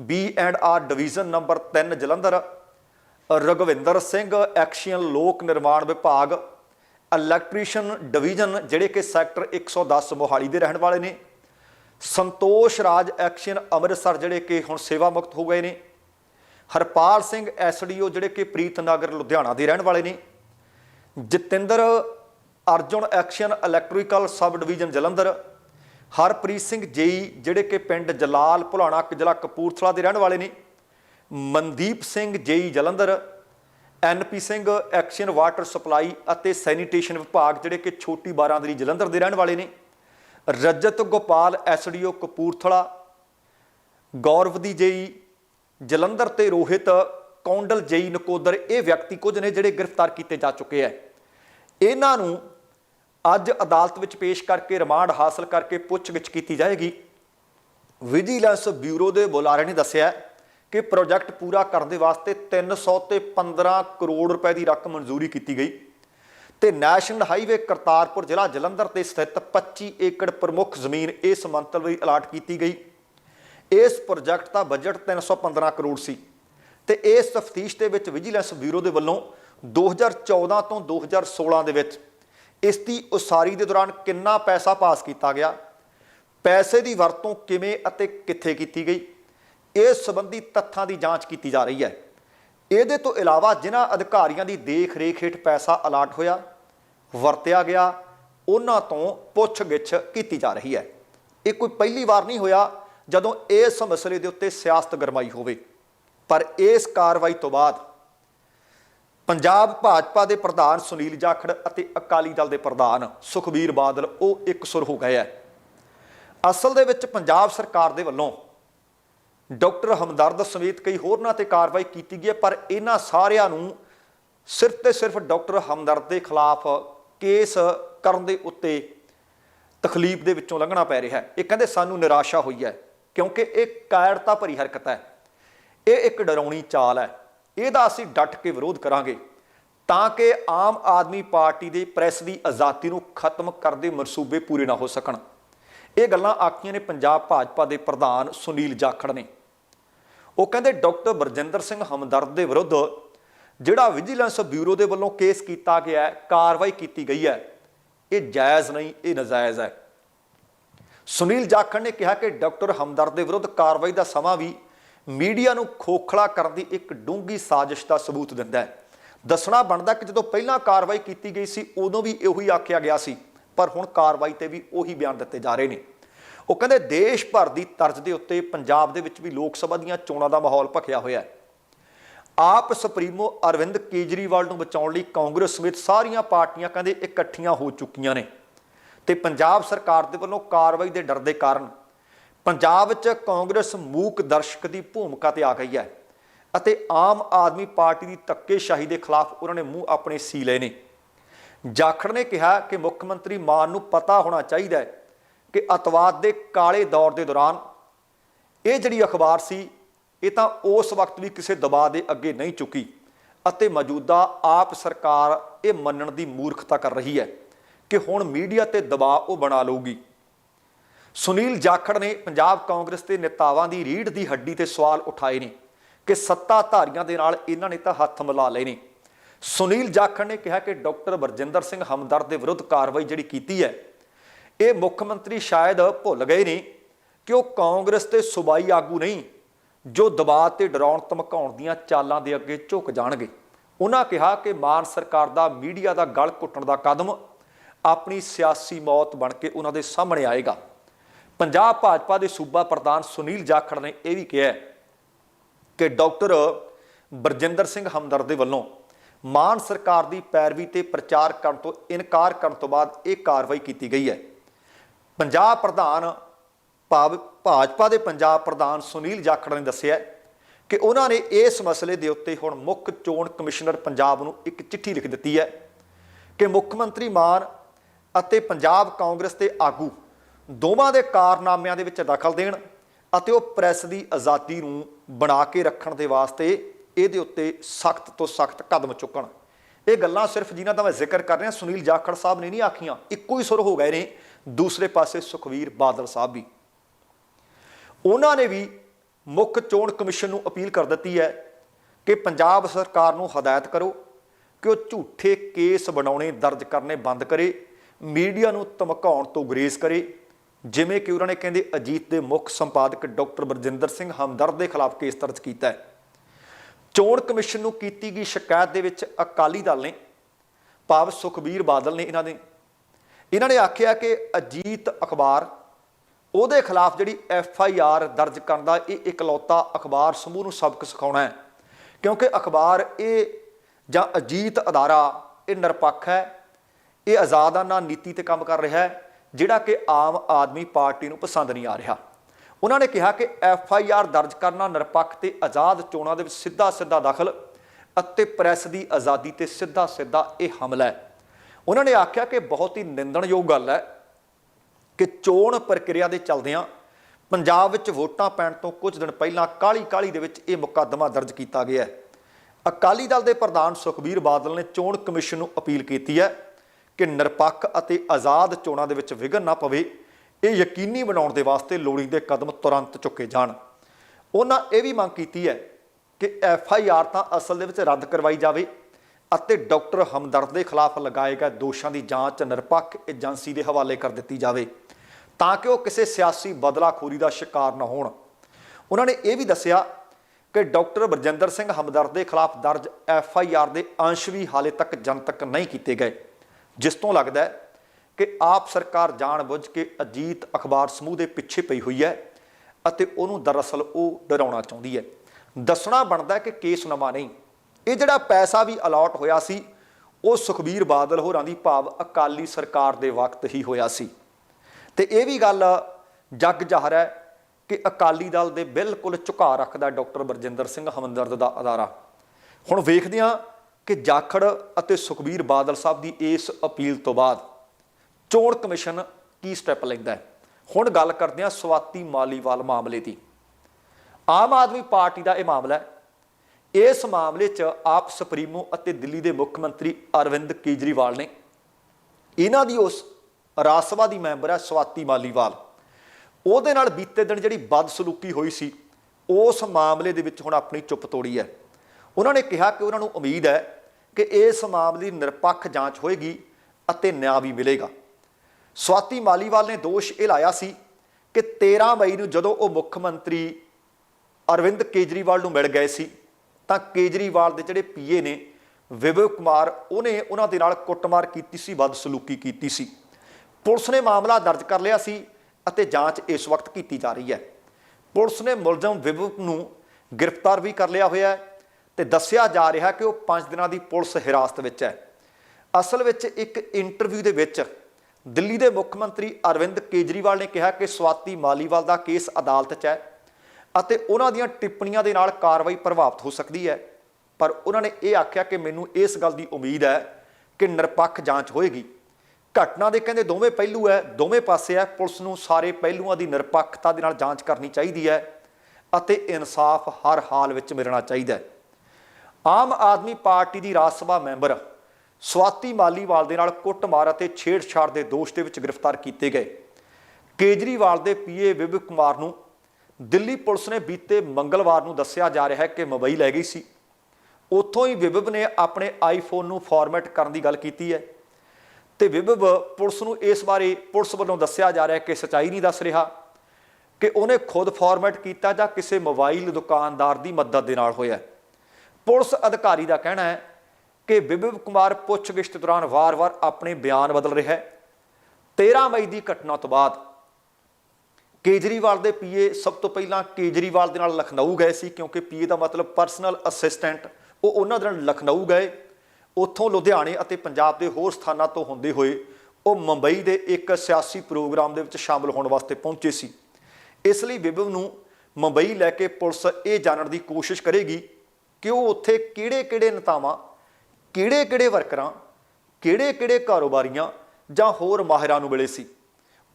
B and R division number 3 Jalandhar. Ragvinder Singh, XEN ਲੋਕ ਨਿਰਮਾਣ ਵਿਭਾਗ। ਇਲੈਕਟ੍ਰੀਸ਼ੀਅਨ ਡਿਵੀਜ਼ਨ, ਜਿਹੜੇ ਕਿ ਸੈਕਟਰ 110 ਮੋਹਾਲੀ ਦੇ ਰਹਿਣ ਵਾਲੇ ਨੇ। ਸੰਤੋਸ਼ ਰਾਜ, ਐਕਸ਼ਨ ਅੰਮ੍ਰਿਤਸਰ, ਜਿਹੜੇ ਕਿ ਹੁਣ ਸੇਵਾ ਮੁਕਤ ਹੋ ਗਏ ਨੇ। ਹਰਪਾਲ ਸਿੰਘ ਐਸਡੀਓ ਜਿਹੜੇ ਕਿ ਪ੍ਰੀਤਨਗਰ, ਲੁਧਿਆਣਾ ਦੇ ਰਹਿਣ ਵਾਲੇ ਨੇ। Jatinder Arjun XEN electrical sub division Jalandhar, Harpreet Singh JE, ਜਿਹੜੇ ਕਿ ਪਿੰਡ ਜਲਾਲ ਭੁਲਾਣਾ ਜ਼ਿਲ੍ਹਾ ਕਪੂਰਥਲਾ ਦੇ ਰਹਿਣ ਵਾਲੇ ਨੇ, Mandeep Singh JE Jalandhar NP Singh XEN water supply ਅਤੇ ਸੈਨੀਟੇਸ਼ਨ ਵਿਭਾਗ, ਜਿਹੜੇ ਕਿ ਛੋਟੀ ਬਾਰਾਂਦਰੀ ਜਲੰਧਰ ਦੇ ਰਹਿਣ ਵਾਲੇ ਨੇ, ਰਜਤ ਗੋਪਾਲ ਐਸਡੀਓ ਕਪੂਰਥਲਾ, ਗੌਰਵਦੀ ਜੇਈ ਜਲੰਧਰ ਤੇ ਰੋਹਿਤ, ਕੌਂਡਲ ਜੇਈ ਨਕੋਦਰ, ਇਹ ਵਿਅਕਤੀ ਕੁਝ ਨੇ ਜਿਹੜੇ ਗ੍ਰਿਫਤਾਰ ਕੀਤੇ ਜਾ ਚੁੱਕੇ ਐ ਇਹਨਾਂ ਨੂੰ ਅੱਜ ਅਦਾਲਤ ਵਿੱਚ ਪੇਸ਼ ਕਰਕੇ ਰਿਮਾਂਡ ਹਾਸਲ ਕਰਕੇ ਪੁੱਛਗਿੱਛ ਕੀਤੀ ਜਾਏਗੀ। ਵਿਜੀਲੈਂਸ ਬਿਊਰੋ ਦੇ ਬੁਲਾਰੇ ਨੇ ਦੱਸਿਆ ਕਿ ਪ੍ਰੋਜੈਕਟ ਪੂਰਾ ਕਰਨ ਦੇ ਵਾਸਤੇ 300 ਤੇ 15 ਕਰੋੜ ਰੁਪਏ ਦੀ ਰਕਮ ਮਨਜ਼ੂਰੀ ਕੀਤੀ ਗਈ ਤੇ ਨੈਸ਼ਨਲ ਹਾਈਵੇ ਕਰਤਾਰਪੁਰ ਜ਼ਿਲ੍ਹਾ ਜਲੰਧਰ ਤੇ ਸਥਿਤ 25 ਏਕੜ ਪ੍ਰਮੁੱਖ ਜ਼ਮੀਨ ਇਸ ਮੰਤਲ ਲਈ ਅਲਾਟ ਕੀਤੀ ਗਈ। ਇਸ ਪ੍ਰੋਜੈਕਟ ਦਾ ਬਜਟ 315 ਕਰੋੜ ਸੀ ਤੇ ਇਸ ਤਫਤੀਸ਼ ਦੇ ਵਿੱਚ ਵਿਜੀਲੈਂਸ ਬਿਊਰੋ ਦੇ ਵੱਲੋਂ 2014 ਤੋਂ 2016 ਦੇ ਵਿੱਚ ਇਸ ਦੀ ਉਸਾਰੀ ਦੇ ਦੌਰਾਨ ਕਿੰਨਾ ਪੈਸਾ ਪਾਸ ਕੀਤਾ ਗਿਆ, ਪੈਸੇ ਦੀ ਵਰਤੋਂ ਕਿਵੇਂ ਅਤੇ ਕਿੱਥੇ ਕੀਤੀ ਗਈ ਇਸ ਸੰਬੰਧੀ ਤੱਥਾਂ ਦੀ ਜਾਂਚ ਕੀਤੀ ਜਾ ਰਹੀ ਹੈ। ਇਹਦੇ ਤੋਂ ਇਲਾਵਾ ਜਿਨ੍ਹਾਂ ਅਧਿਕਾਰੀਆਂ ਦੀ ਦੇਖ ਰੇਖ ਹੇਠ ਪੈਸਾ ਅਲਾਟ ਹੋਇਆ, ਵਰਤਿਆ ਗਿਆ, ਉਹਨਾਂ ਤੋਂ ਪੁੱਛਗਿੱਛ ਕੀਤੀ ਜਾ ਰਹੀ ਹੈ। ਇਹ ਕੋਈ ਪਹਿਲੀ ਵਾਰ ਨਹੀਂ ਹੋਇਆ ਜਦੋਂ ਇਸ ਮਸਲੇ ਦੇ ਉੱਤੇ ਸਿਆਸਤ ਗਰਮਾਈ ਹੋਵੇ। ਪਰ ਇਸ ਕਾਰਵਾਈ ਤੋਂ ਬਾਅਦ ਪੰਜਾਬ ਭਾਜਪਾ ਦੇ ਪ੍ਰਧਾਨ ਸੁਨੀਲ ਜਾਖੜ ਅਤੇ ਅਕਾਲੀ ਦਲ ਦੇ ਪ੍ਰਧਾਨ ਸੁਖਬੀਰ ਬਾਦਲ, ਉਹ ਇੱਕ ਸੁਰ ਹੋ ਗਏ ਹੈ। ਅਸਲ ਦੇ ਵਿੱਚ ਪੰਜਾਬ ਸਰਕਾਰ ਦੇ ਵੱਲੋਂ ਡਾਕਟਰ ਹਮਦਰਦ ਸਮੇਤ ਕਈ ਹੋਰਨਾਂ ਤੇ ਕਾਰਵਾਈ ਕੀਤੀ ਗਈ ਹੈ, ਪਰ ਇਹਨਾਂ ਸਾਰਿਆਂ ਨੂੰ ਸਿਰਫ ਤੇ ਸਿਰਫ ਡਾਕਟਰ ਹਮਦਰਦ ਦੇ ਖਿਲਾਫ ਕੇਸ ਕਰਨ ਦੇ ਉੱਤੇ ਤਕਲੀਫ ਦੇ ਵਿੱਚੋਂ ਲੰਘਣਾ ਪੈ ਰਿਹਾ ਹੈ। ਇਹ ਕਹਿੰਦੇ ਸਾਨੂੰ ਨਿਰਾਸ਼ਾ ਹੋਈ ਹੈ, ਕਿਉਂਕਿ ਇਹ ਕਾਇਰਤਾ ਭਰੀ ਹਰਕਤ ਹੈ। ਇਹ ਇੱਕ ਡਰਾਉਣੀ ਚਾਲ ਹੈ। ਇਹਦਾ ਅਸੀਂ ਡਟ ਕੇ ਵਿਰੋਧ ਕਰਾਂਗੇ ਤਾਂ ਕਿ ਆਮ ਆਦਮੀ ਪਾਰਟੀ ਦੇ ਪ੍ਰੈਸ ਦੀ ਆਜ਼ਾਦੀ ਨੂੰ ਖਤਮ ਕਰਦੇ ਮਨਸੂਬੇ ਪੂਰੇ ਨਾ ਹੋ ਸਕਣ। ਇਹ ਗੱਲਾਂ ਆਖੀਆਂ ਨੇ ਪੰਜਾਬ ਭਾਜਪਾ ਦੇ ਪ੍ਰਧਾਨ ਸੁਨੀਲ ਜਾਖੜ ਨੇ। ਉਹ ਕਹਿੰਦੇ, ਡਾਕਟਰ ਬਰਜਿੰਦਰ ਸਿੰਘ ਹਮਦਰਦ ਦੇ ਵਿਰੁੱਧ ਜਿਹੜਾ ਵਿਜੀਲੈਂਸ ਬਿਊਰੋ ਦੇ ਵੱਲੋਂ ਕੇਸ ਕੀਤਾ ਗਿਆ ਹੈ, ਕਾਰਵਾਈ ਕੀਤੀ ਗਈ ਹੈ, ਇਹ ਜਾਇਜ਼ ਨਹੀਂ, ਇਹ ਨਜਾਇਜ਼ ਹੈ। ਸੁਨੀਲ ਜਾਖੜ ਨੇ ਕਿਹਾ ਕਿ ਡਾਕਟਰ ਹਮਦਰਦ ਦੇ ਵਿਰੁੱਧ ਕਾਰਵਾਈ ਦਾ ਸਮਾਂ ਵੀ ਮੀਡੀਆ ਨੂੰ ਖੋਖਲਾ ਕਰਨ ਦੀ ਇੱਕ ਡੂੰਘੀ ਸਾਜ਼ਿਸ਼ ਦਾ ਸਬੂਤ ਦਿੰਦਾ ਹੈ। ਦੱਸਣਾ ਬਣਦਾ ਕਿ ਜਦੋਂ ਪਹਿਲਾਂ ਕਾਰਵਾਈ ਕੀਤੀ ਗਈ ਸੀ, ਉਦੋਂ ਵੀ ਇਹੋ ਹੀ ਆਖਿਆ ਗਿਆ ਸੀ, ਪਰ ਹੁਣ ਕਾਰਵਾਈ ਤੇ ਵੀ ਉਹੀ ਬਿਆਨ ਦਿੱਤੇ ਜਾ ਰਹੇ ਨੇ। ਉਹ ਕਹਿੰਦੇ, ਦੇਸ਼ ਭਰ ਦੀ ਤਰਜ਼ ਦੇ ਉੱਤੇ ਪੰਜਾਬ ਦੇ ਵਿੱਚ ਵੀ ਲੋਕ ਸਭਾ ਦੀਆਂ ਚੋਣਾਂ ਦਾ ਮਾਹੌਲ ਭਖਿਆ ਹੋਇਆ ਹੈ। ਆਪ ਸੁਪਰੀਮੋ ਅਰਵਿੰਦ ਕੇਜਰੀਵਾਲ ਨੂੰ ਬਚਾਉਣ ਲਈ ਕਾਂਗਰਸ ਸਮੇਤ ਸਾਰੀਆਂ ਪਾਰਟੀਆਂ ਕਹਿੰਦੇ ਇਕੱਠੀਆਂ ਹੋ ਚੁੱਕੀਆਂ ਨੇ ਤੇ ਪੰਜਾਬ ਸਰਕਾਰ ਦੇ ਵੱਲੋਂ ਕਾਰਵਾਈ ਦੇ ਡਰ ਦੇ ਕਾਰਨ ਪੰਜਾਬ ਵਿੱਚ ਕਾਂਗਰਸ ਮੂਕ ਦਰਸ਼ਕ ਦੀ ਭੂਮਿਕਾ ਤੇ ਆ ਗਈ ਹੈ ਅਤੇ ਆਮ ਆਦਮੀ ਪਾਰਟੀ ਦੀ ਧੱਕੇਸ਼ਾਹੀ ਦੇ ਖਿਲਾਫ ਉਹਨਾਂ ਨੇ ਮੂੰਹ ਆਪਣੇ ਸੀ ਲਏ ਨੇ। ਜਾਖੜ ਨੇ ਕਿਹਾ ਕਿ ਮੁੱਖ ਮੰਤਰੀ ਮਾਨ ਨੂੰ ਪਤਾ ਹੋਣਾ ਚਾਹੀਦਾ ਹੈ ਕਿ ਅਤਵਾਦ ਦੇ ਕਾਲੇ ਦੌਰ ਦੇ ਦੌਰਾਨ ਇਹ ਜਿਹੜੀ ਅਖਬਾਰ ਸੀ, ਇਹ ਤਾਂ ਉਸ ਵਕਤ ਵੀ ਕਿਸੇ ਦਬਾਅ ਦੇ ਅੱਗੇ ਨਹੀਂ ਚੁੱਕੀ ਅਤੇ ਮੌਜੂਦਾ ਆਪ ਸਰਕਾਰ ਇਹ ਮੰਨਣ ਦੀ ਮੂਰਖਤਾ ਕਰ ਰਹੀ ਹੈ ਕਿ ਹੁਣ ਮੀਡੀਆ ਤੇ ਦਬਾਅ ਉਹ ਬਣਾ ਲਊਗੀ। ਸੁਨੀਲ ਜਾਖੜ ਨੇ ਪੰਜਾਬ ਕਾਂਗਰਸ ਦੇ ਨੇਤਾਵਾਂ ਦੀ ਰੀੜ ਦੀ ਹੱਡੀ ਤੇ ਸਵਾਲ ਉਠਾਏ ਨੇ ਕਿ ਸੱਤਾਧਾਰੀਆਂ ਦੇ ਨਾਲ ਇਹਨਾਂ ਨੇ ਤਾਂ ਹੱਥ ਮਿਲਾ ਲਏ ਨੇ। ਸੁਨੀਲ ਜਾਖੜ ਨੇ ਕਿਹਾ ਕਿ ਡਾਕਟਰ ਬਰਜਿੰਦਰ ਸਿੰਘ ਹਮਦਰਦ ਦੇ ਵਿਰੁੱਧ ਕਾਰਵਾਈ ਜਿਹੜੀ ਕੀਤੀ ਹੈ, ਇਹ ਮੁੱਖ ਮੰਤਰੀ ਸ਼ਾਇਦ ਭੁੱਲ ਗਏ ਨੇ ਕਿ ਉਹ ਕਾਂਗਰਸ ਤੇ ਸੂਬਾਈ ਆਗੂ ਨਹੀਂ, ਜੋ ਦਬਾਅ ਤੇ ਡਰਾਉਣ ਧਮਕਾਉਣ ਦੀਆਂ ਚਾਲਾਂ ਦੇ ਅੱਗੇ ਝੁਕ ਜਾਣਗੇ। ਉਹਨਾਂ ਕਿਹਾ ਕਿ ਮਾਨ ਸਰਕਾਰ ਦਾ ਮੀਡੀਆ ਦਾ ਗਲ ਘੁੱਟਣ ਦਾ ਕਦਮ ਆਪਣੀ ਸਿਆਸੀ ਮੌਤ ਬਣ ਕੇ ਉਹਨਾਂ ਦੇ ਸਾਹਮਣੇ ਆਏਗਾ। ਪੰਜਾਬ ਭਾਜਪਾ ਦੇ ਸੂਬਾ ਪ੍ਰਧਾਨ ਸੁਨੀਲ ਜਾਖੜ ਨੇ ਇਹ ਵੀ ਕਿਹਾ ਕਿ ਡਾਕਟਰ ਬਰਜਿੰਦਰ ਸਿੰਘ ਹਮਦਰ ਦੇ ਵੱਲੋਂ ਮਾਨ ਸਰਕਾਰ ਦੀ ਪੈਰਵੀ ਤੇ ਪ੍ਰਚਾਰ ਕਰਨ ਤੋਂ ਇਨਕਾਰ ਕਰਨ ਤੋਂ ਬਾਅਦ ਇਹ ਕਾਰਵਾਈ ਕੀਤੀ ਗਈ ਹੈ। ਪੰਜਾਬ ਪ੍ਰਧਾਨ ਭਾਵ ਭਾਜਪਾ ਦੇ ਪੰਜਾਬ ਪ੍ਰਧਾਨ ਸੁਨੀਲ ਜਾਖੜ ਨੇ ਦੱਸਿਆ ਕਿ ਉਹਨਾਂ ਨੇ ਇਸ ਮਸਲੇ ਦੇ ਉੱਤੇ ਹੁਣ ਮੁੱਖ ਚੋਣ ਕਮਿਸ਼ਨਰ ਪੰਜਾਬ ਨੂੰ ਇੱਕ ਚਿੱਠੀ ਲਿਖ ਦਿੱਤੀ ਹੈ ਕਿ ਮੁੱਖ ਮੰਤਰੀ ਮਾਨ ਅਤੇ ਪੰਜਾਬ ਕਾਂਗਰਸ ਦੇ ਆਗੂ ਦੋਵਾਂ ਦੇ ਕਾਰਨਾਮਿਆਂ ਦੇ ਵਿੱਚ ਦਖਲ ਦੇਣ ਅਤੇ ਉਹ ਪ੍ਰੈਸ ਦੀ ਆਜ਼ਾਦੀ ਨੂੰ ਬਣਾ ਕੇ ਰੱਖਣ ਦੇ ਵਾਸਤੇ ਇਹਦੇ ਉੱਤੇ ਸਖਤ ਤੋਂ ਸਖਤ ਕਦਮ ਚੁੱਕਣ। ਇਹ ਗੱਲਾਂ ਸਿਰਫ ਜਿਨ੍ਹਾਂ ਦਾ ਮੈਂ ਜ਼ਿਕਰ ਕਰ ਰਿਹਾ, ਸੁਨੀਲ ਜਾਖੜ ਸਾਹਿਬ ਨੇ ਨਹੀਂ ਆਖੀਆਂ, ਇੱਕੋ ਹੀ ਸੁਰ ਹੋ ਗਏ ਨੇ, ਦੂਸਰੇ ਪਾਸੇ ਸੁਖਵੀਰ ਬਾਦਲ ਸਾਹਿਬ ਵੀ। ਉਹਨਾਂ ਨੇ ਵੀ ਮੁੱਖ ਚੋਣ ਕਮਿਸ਼ਨ ਨੂੰ ਅਪੀਲ ਕਰ ਦਿੱਤੀ ਹੈ ਕਿ ਪੰਜਾਬ ਸਰਕਾਰ ਨੂੰ ਹਦਾਇਤ ਕਰੋ ਕਿ ਉਹ ਝੂਠੇ ਕੇਸ ਬਣਾਉਣੇ, ਦਰਜ ਕਰਨੇ ਬੰਦ ਕਰੇ, ਮੀਡੀਆ ਨੂੰ ਧਮਕਾਉਣ ਤੋਂ ਗੁਰੇਜ਼ ਕਰੇ ਜਿਵੇਂ ਕਿ ਉਹਨਾਂ ਨੇ ਕਹਿੰਦੇ ਅਜੀਤ ਦੇ ਮੁੱਖ ਸੰਪਾਦਕ ਡਾਕਟਰ ਬਰਜਿੰਦਰ ਸਿੰਘ ਹਮਦਰਦ ਦੇ ਖਿਲਾਫ ਕੇਸ ਦਰਜ ਕੀਤਾ ਹੈ। ਚੋਣ ਕਮਿਸ਼ਨ ਨੂੰ ਕੀਤੀ ਗਈ ਸ਼ਿਕਾਇਤ ਦੇ ਵਿੱਚ ਅਕਾਲੀ ਦਲ ਨੇ, ਭਾਵ ਸੁਖਬੀਰ ਬਾਦਲ ਨੇ ਇਹਨਾਂ ਦੇ। ਇਹਨਾਂ ਨੇ ਆਖਿਆ ਕਿ ਅਜੀਤ ਅਖਬਾਰ ਉਹਦੇ ਖਿਲਾਫ ਜਿਹੜੀ ਐਫ ਆਈ ਆਰ ਦਰਜ ਕਰਨ ਦਾ ਇਹ ਇਕਲੌਤਾ ਅਖਬਾਰ ਸਮੂਹ ਨੂੰ ਸਬਕ ਸਿਖਾਉਣਾ ਹੈ। ਕਿਉਂਕਿ ਅਖਬਾਰ ਇਹ ਜਾਂ ਅਜੀਤ ਅਦਾਰਾ, ਇਹ ਨਿਰਪੱਖ ਹੈ, ਇਹ ਆਜ਼ਾਦਾਨਾ ਨੀਤੀ ਤੇ ਕੰਮ ਕਰ ਰਿਹਾ ਹੈ। ਜਿਹੜਾ ਕਿ ਆਮ ਆਦਮੀ ਪਾਰਟੀ ਨੂੰ ਪਸੰਦ ਨਹੀਂ ਆ ਰਿਹਾ। ਉਹਨਾਂ ਨੇ ਕਿਹਾ ਕਿ ਐਫ ਆਈ ਆਰ ਦਰਜ ਕਰਨਾ ਨਿਰਪੱਖ ਤੇ ਆਜ਼ਾਦ ਚੋਣਾਂ ਦੇ ਵਿੱਚ ਸਿੱਧਾ ਸਿੱਧਾ ਦਖਲ ਅਤੇ ਪ੍ਰੈਸ ਦੀ ਆਜ਼ਾਦੀ ਤੇ ਸਿੱਧਾ ਸਿੱਧਾ ਇਹ ਹਮਲਾ ਹੈ। ਉਹਨਾਂ ਨੇ ਆਖਿਆ ਕਿ ਬਹੁਤ ਹੀ ਨਿੰਦਣਯੋਗ ਗੱਲ ਹੈ ਕਿ ਚੋਣ ਪ੍ਰਕਿਰਿਆ ਦੇ ਚੱਲਦਿਆਂ ਪੰਜਾਬ ਵਿੱਚ ਵੋਟਾਂ ਪੈਣ ਤੋਂ ਕੁਝ ਦਿਨ ਪਹਿਲਾਂ ਕਾਲੀ ਕਾਲੀ ਦੇ ਵਿੱਚ ਇਹ ਮੁਕੱਦਮਾ ਦਰਜ ਕੀਤਾ ਗਿਆ ਹੈ। ਅਕਾਲੀ ਦਲ ਦੇ ਪ੍ਰਧਾਨ ਸੁਖਬੀਰ ਬਾਦਲ ਨੇ ਚੋਣ ਕਮਿਸ਼ਨ ਨੂੰ ਅਪੀਲ ਕੀਤੀ ਹੈ ਕਿ ਨਿਰਪੱਖ ਅਤੇ ਆਜ਼ਾਦ ਚੋਣਾਂ ਦੇ ਵਿੱਚ ਵਿਘਨ ਨਾ ਪਵੇ, ਇਹ ਯਕੀਨੀ ਬਣਾਉਣ ਦੇ ਵਾਸਤੇ ਲੋੜੀਂਦੇ ਕਦਮ ਤੁਰੰਤ ਚੁੱਕੇ ਜਾਣ। ਉਹਨਾਂ ਇਹ ਵੀ ਮੰਗ ਕੀਤੀ ਹੈ ਕਿ ਐਫ ਆਈ ਆਰ ਤਾਂ ਅਸਲ ਦੇ ਵਿੱਚ ਰੱਦ ਕਰਵਾਈ ਜਾਵੇ ਅਤੇ ਡਾਕਟਰ ਹਮਦਰਦ ਦੇ ਖਿਲਾਫ ਲਗਾਏ ਗਏ ਦੋਸ਼ਾਂ ਦੀ ਜਾਂਚ ਨਿਰਪੱਖ ਏਜੰਸੀ ਦੇ ਹਵਾਲੇ ਕਰ ਦਿੱਤੀ ਜਾਵੇ ਤਾਂ ਕਿ ਉਹ ਕਿਸੇ ਸਿਆਸੀ ਬਦਲਾਖੋਰੀ ਦਾ ਸ਼ਿਕਾਰ ਨਾ ਹੋਣ। ਉਹਨਾਂ ਨੇ ਇਹ ਵੀ ਦੱਸਿਆ ਕਿ ਡਾਕਟਰ ਬਰਜਿੰਦਰ ਸਿੰਘ ਹਮਦਰਦ ਦੇ ਖਿਲਾਫ ਦਰਜ ਐਫ ਆਈ ਆਰ ਦੇ ਅੰਸ਼ ਵੀ ਹਾਲੇ ਤੱਕ ਜਨਤਕ ਨਹੀਂ ਕੀਤੇ ਗਏ। ਜਿਸ ਤੋਂ ਲੱਗਦਾ ਹੈ ਕਿ ਆਪ ਸਰਕਾਰ ਜਾਣਬੁੱਝ ਕੇ ਅਜੀਤ ਅਖਬਾਰ ਸਮੂਹ ਦੇ ਪਿੱਛੇ ਪਈ ਹੋਈ ਹੈ ਅਤੇ ਉਹਨੂੰ ਦਰਅਸਲ ਉਹ ਡਰਾਉਣਾ ਚਾਹੁੰਦੀ ਹੈ। ਦੱਸਣਾ ਬਣਦਾ ਕਿ ਕੇਸ ਨਵਾਂ ਨਹੀਂ। ਇਹ ਜਿਹੜਾ ਪੈਸਾ ਵੀ ਅਲਾਟ ਹੋਇਆ ਸੀ, ਉਹ ਸੁਖਬੀਰ ਬਾਦਲ ਹੋਰਾਂ ਦੀ ਭਾਵ ਅਕਾਲੀ ਸਰਕਾਰ ਦੇ ਵਕਤ ਹੀ ਹੋਇਆ ਸੀ। ਤੇ ਇਹ ਵੀ ਗੱਲ ਜੱਗ ਜ਼ਾਹਰ ਹੈ ਕਿ ਅਕਾਲੀ ਦਲ ਦੇ ਬਿਲਕੁਲ ਝੁਕਾ ਰੱਖਦਾ ਡਾਕਟਰ ਬਰਜਿੰਦਰ ਸਿੰਘ ਹਮਦਰਦ ਦਾ ਅਦਾਰਾ। ਹੁਣ ਵੇਖਦੇ ਹਾਂ ਕਿ ਜਾਖੜ ਅਤੇ ਸੁਖਬੀਰ ਬਾਦਲ ਸਾਹਿਬ ਦੀ ਇਸ ਅਪੀਲ ਤੋਂ ਬਾਅਦ ਚੋਣ ਕਮਿਸ਼ਨ ਕੀ ਸਟੈਪ ਲੈਂਦਾ ਹੈ? ਹੁਣ ਗੱਲ ਕਰਦੇ ਹਾਂ ਸਵਾਤੀ ਮਾਲੀਵਾਲ ਮਾਮਲੇ ਦੀ। ਆਮ ਆਦਮੀ ਪਾਰਟੀ ਦਾ ਇਹ ਮਾਮਲਾ ਹੈ। ਇਸ ਮਾਮਲੇ 'ਚ ਆਪ ਸੁਪਰੀਮੋ ਅਤੇ ਦਿੱਲੀ ਦੇ ਮੁੱਖ ਮੰਤਰੀ ਅਰਵਿੰਦ ਕੇਜਰੀਵਾਲ ਨੇ ਇਹਨਾਂ ਦੀ ਉਸ ਰਾਜ ਸਭਾ ਦੀ ਮੈਂਬਰ ਹੈ ਸਵਾਤੀ ਮਾਲੀਵਾਲ। ਉਹਦੇ ਨਾਲ ਬੀਤੇ ਦਿਨ ਜਿਹੜੀ ਬਦਸਲੂਕੀ ਹੋਈ ਸੀ, ਉਸ ਮਾਮਲੇ ਦੇ ਵਿੱਚ ਹੁਣ ਆਪਣੀ ਚੁੱਪ ਤੋੜੀ ਹੈ। ਉਹਨਾਂ ਨੇ ਕਿਹਾ ਕਿ ਉਹਨਾਂ ਨੂੰ ਉਮੀਦ ਹੈ ਕਿ ਇਸ ਮਾਮਲੇ ਦੀ ਨਿਰਪੱਖ ਜਾਂਚ ਹੋਏਗੀ ਅਤੇ ਨਿਆਂ ਵੀ ਮਿਲੇਗਾ। ਸਵਾਤੀ ਮਾਲੀਵਾਲ ਨੇ ਦੋਸ਼ ਇਹ ਲਾਇਆ ਸੀ ਕਿ 13 ਮਈ ਨੂੰ ਜਦੋਂ ਉਹ ਮੁੱਖ ਮੰਤਰੀ ਅਰਵਿੰਦ ਕੇਜਰੀਵਾਲ ਨੂੰ ਮਿਲ ਗਏ ਸੀ, ਤਾਂ ਕੇਜਰੀਵਾਲ ਦੇ ਜਿਹੜੇ ਪੀਏ ਨੇ, ਵਿਵੇਕ ਕੁਮਾਰ, ਉਹਨੇ ਉਹਨਾਂ ਦੇ ਨਾਲ ਕੁੱਟਮਾਰ ਕੀਤੀ ਸੀ ਬਦਸਲੂਕੀ ਕੀਤੀ ਸੀ। ਪੁਲਿਸ ਨੇ ਮਾਮਲਾ ਦਰਜ ਕਰ ਲਿਆ ਸੀ ਅਤੇ ਜਾਂਚ ਇਸ ਵਕਤ ਕੀਤੀ ਜਾ ਰਹੀ ਹੈ। ਪੁਲਿਸ ਨੇ ਮੁਲਜ਼ਮ ਵਿਵੇਕ ਨੂੰ ਗ੍ਰਿਫਤਾਰ ਵੀ ਕਰ ਲਿਆ ਹੋਇਆ ਹੈ। ਤੇ ਦੱਸਿਆ ਜਾ ਰਿਹਾ ਕਿ ਉਹ 5 ਦਿਨਾਂ ਦੀ ਪੁਲਿਸ ਹਿਰਾਸਤ ਵਿੱਚ ਹੈ। ਅਸਲ ਵਿੱਚ ਇੱਕ ਇੰਟਰਵਿਊ ਦੇ ਵਿੱਚ ਦਿੱਲੀ ਦੇ ਮੁੱਖ ਮੰਤਰੀ ਅਰਵਿੰਦ ਕੇਜਰੀਵਾਲ ਨੇ ਕਿਹਾ ਕਿ ਸਵਾਤੀ ਮਾਲੀਵਾਲ ਦਾ ਕੇਸ ਅਦਾਲਤ 'ਚ ਹੈ ਅਤੇ ਉਹਨਾਂ ਦੀਆਂ ਟਿੱਪਣੀਆਂ ਦੇ ਨਾਲ ਕਾਰਵਾਈ ਪ੍ਰਭਾਵਿਤ ਹੋ ਸਕਦੀ ਹੈ। ਪਰ ਉਹਨਾਂ ਨੇ ਇਹ ਆਖਿਆ ਕਿ ਮੈਨੂੰ ਇਸ ਗੱਲ ਦੀ ਉਮੀਦ ਹੈ ਕਿ ਨਿਰਪੱਖ ਜਾਂਚ ਹੋਏਗੀ। ਘਟਨਾ ਦੇ ਕਹਿੰਦੇ ਦੋਵੇਂ ਪਹਿਲੂ ਹੈ, ਦੋਵੇਂ ਪਾਸੇ ਹੈ। ਪੁਲਿਸ ਨੂੰ ਸਾਰੇ ਪਹਿਲੂਆਂ ਦੀ ਨਿਰਪੱਖਤਾ ਦੇ ਨਾਲ ਜਾਂਚ ਕਰਨੀ ਚਾਹੀਦੀ ਹੈ ਅਤੇ ਇਨਸਾਫ ਹਰ ਹਾਲ ਵਿੱਚ ਮਿਲਣਾ ਚਾਹੀਦਾ ਹੈ। ਆਮ ਆਦਮੀ ਪਾਰਟੀ ਦੀ ਰਾਜ ਸਭਾ ਮੈਂਬਰ ਸਵਾਤੀ ਮਾਲੀਵਾਲ ਦੇ ਨਾਲ ਕੁੱਟਮਾਰ ਅਤੇ ਛੇੜਛਾੜ ਦੇ ਦੋਸ਼ ਦੇ ਵਿੱਚ ਗ੍ਰਿਫਤਾਰ ਕੀਤੇ ਗਏ ਕੇਜਰੀਵਾਲ ਦੇ ਪੀਏ ਵਿਵੇਕ ਕੁਮਾਰ ਨੂੰ ਦਿੱਲੀ ਪੁਲਿਸ ਨੇ ਬੀਤੇ ਮੰਗਲਵਾਰ ਨੂੰ ਦੱਸਿਆ ਜਾ ਰਿਹਾ ਹੈ ਕਿ ਮੁੰਬਈ ਲੈ ਗਈ ਸੀ ਉੱਥੋਂ ਹੀ ਵਿਭਵ ਨੇ ਆਪਣੇ ਆਈਫੋਨ ਨੂੰ ਫਾਰਮੈਟ ਕਰਨ ਦੀ ਗੱਲ ਕੀਤੀ ਹੈ ਤੇ ਵਿਭਵ ਪੁਲਿਸ ਨੂੰ ਇਸ ਬਾਰੇ ਪੁਲਿਸ ਵੱਲੋਂ ਦੱਸਿਆ ਜਾ ਰਿਹਾ ਕਿ ਸਚਾਈ ਨਹੀਂ ਦੱਸ ਰਿਹਾ ਕਿ ਉਹਨੇ ਖੁਦ ਫਾਰਮੈਟ ਕੀਤਾ ਜਾਂ ਕਿਸੇ ਮੋਬਾਈਲ ਦੁਕਾਨਦਾਰ ਦੀ ਮਦਦ ਦੇ ਨਾਲ ਹੋਇਆ ਹੈ। ਪੁਲਿਸ ਅਧਿਕਾਰੀ ਦਾ ਕਹਿਣਾ ਹੈ ਕਿ ਵਿਭਵ ਕੁਮਾਰ ਪੁੱਛਗਿੱਛ ਦੌਰਾਨ ਵਾਰ-ਵਾਰ ਆਪਣੇ ਬਿਆਨ ਬਦਲ ਰਿਹਾ ਹੈ। 13 ਮਈ ਦੀ ਘਟਨਾ ਤੋਂ ਬਾਅਦ ਕੇਜਰੀਵਾਲ ਦੇ ਪੀਏ ਸਭ ਤੋਂ ਪਹਿਲਾਂ ਕੇਜਰੀਵਾਲ ਦੇ ਨਾਲ ਲਖਨਊ ਗਏ ਸੀ ਕਿਉਂਕਿ ਪੀਏ ਦਾ ਮਤਲਬ ਪਰਸਨਲ ਅਸਿਸਟੈਂਟ, ਉਹ ਉਹਨਾਂ ਦੇ ਨਾਲ ਲਖਨਊ ਗਏ। ਉੱਥੋਂ ਲੁਧਿਆਣੇ ਅਤੇ ਪੰਜਾਬ ਦੇ ਹੋਰ ਸਥਾਨਾਂ ਤੋਂ ਹੁੰਦੇ ਹੋਏ ਉਹ ਮੁੰਬਈ ਦੇ ਇੱਕ ਸਿਆਸੀ ਪ੍ਰੋਗਰਾਮ ਦੇ ਵਿੱਚ ਸ਼ਾਮਲ ਹੋਣ ਵਾਸਤੇ ਪਹੁੰਚੇ ਸੀ। ਇਸ ਲਈ ਬਿਬਵ ਨੂੰ ਮੁੰਬਈ ਲੈ ਕੇ ਪੁਲਿਸ ਇਹ ਜਾਣਨ ਦੀ ਕੋਸ਼ਿਸ਼ ਕਰੇਗੀ ਕਿ ਉਹ ਉੱਥੇ ਕਿਹੜੇ-ਕਿਹੜੇ ਨੇਤਾਵਾਂ, ਕਿਹੜੇ-ਕਿਹੜੇ ਵਰਕਰਾਂ, ਕਿਹੜੇ-ਕਿਹੜੇ ਕਾਰੋਬਾਰੀਆਂ ਜਾਂ ਹੋਰ ਮਾਹਿਰਾਂ ਨੂੰ ਮਿਲੇ ਸੀ?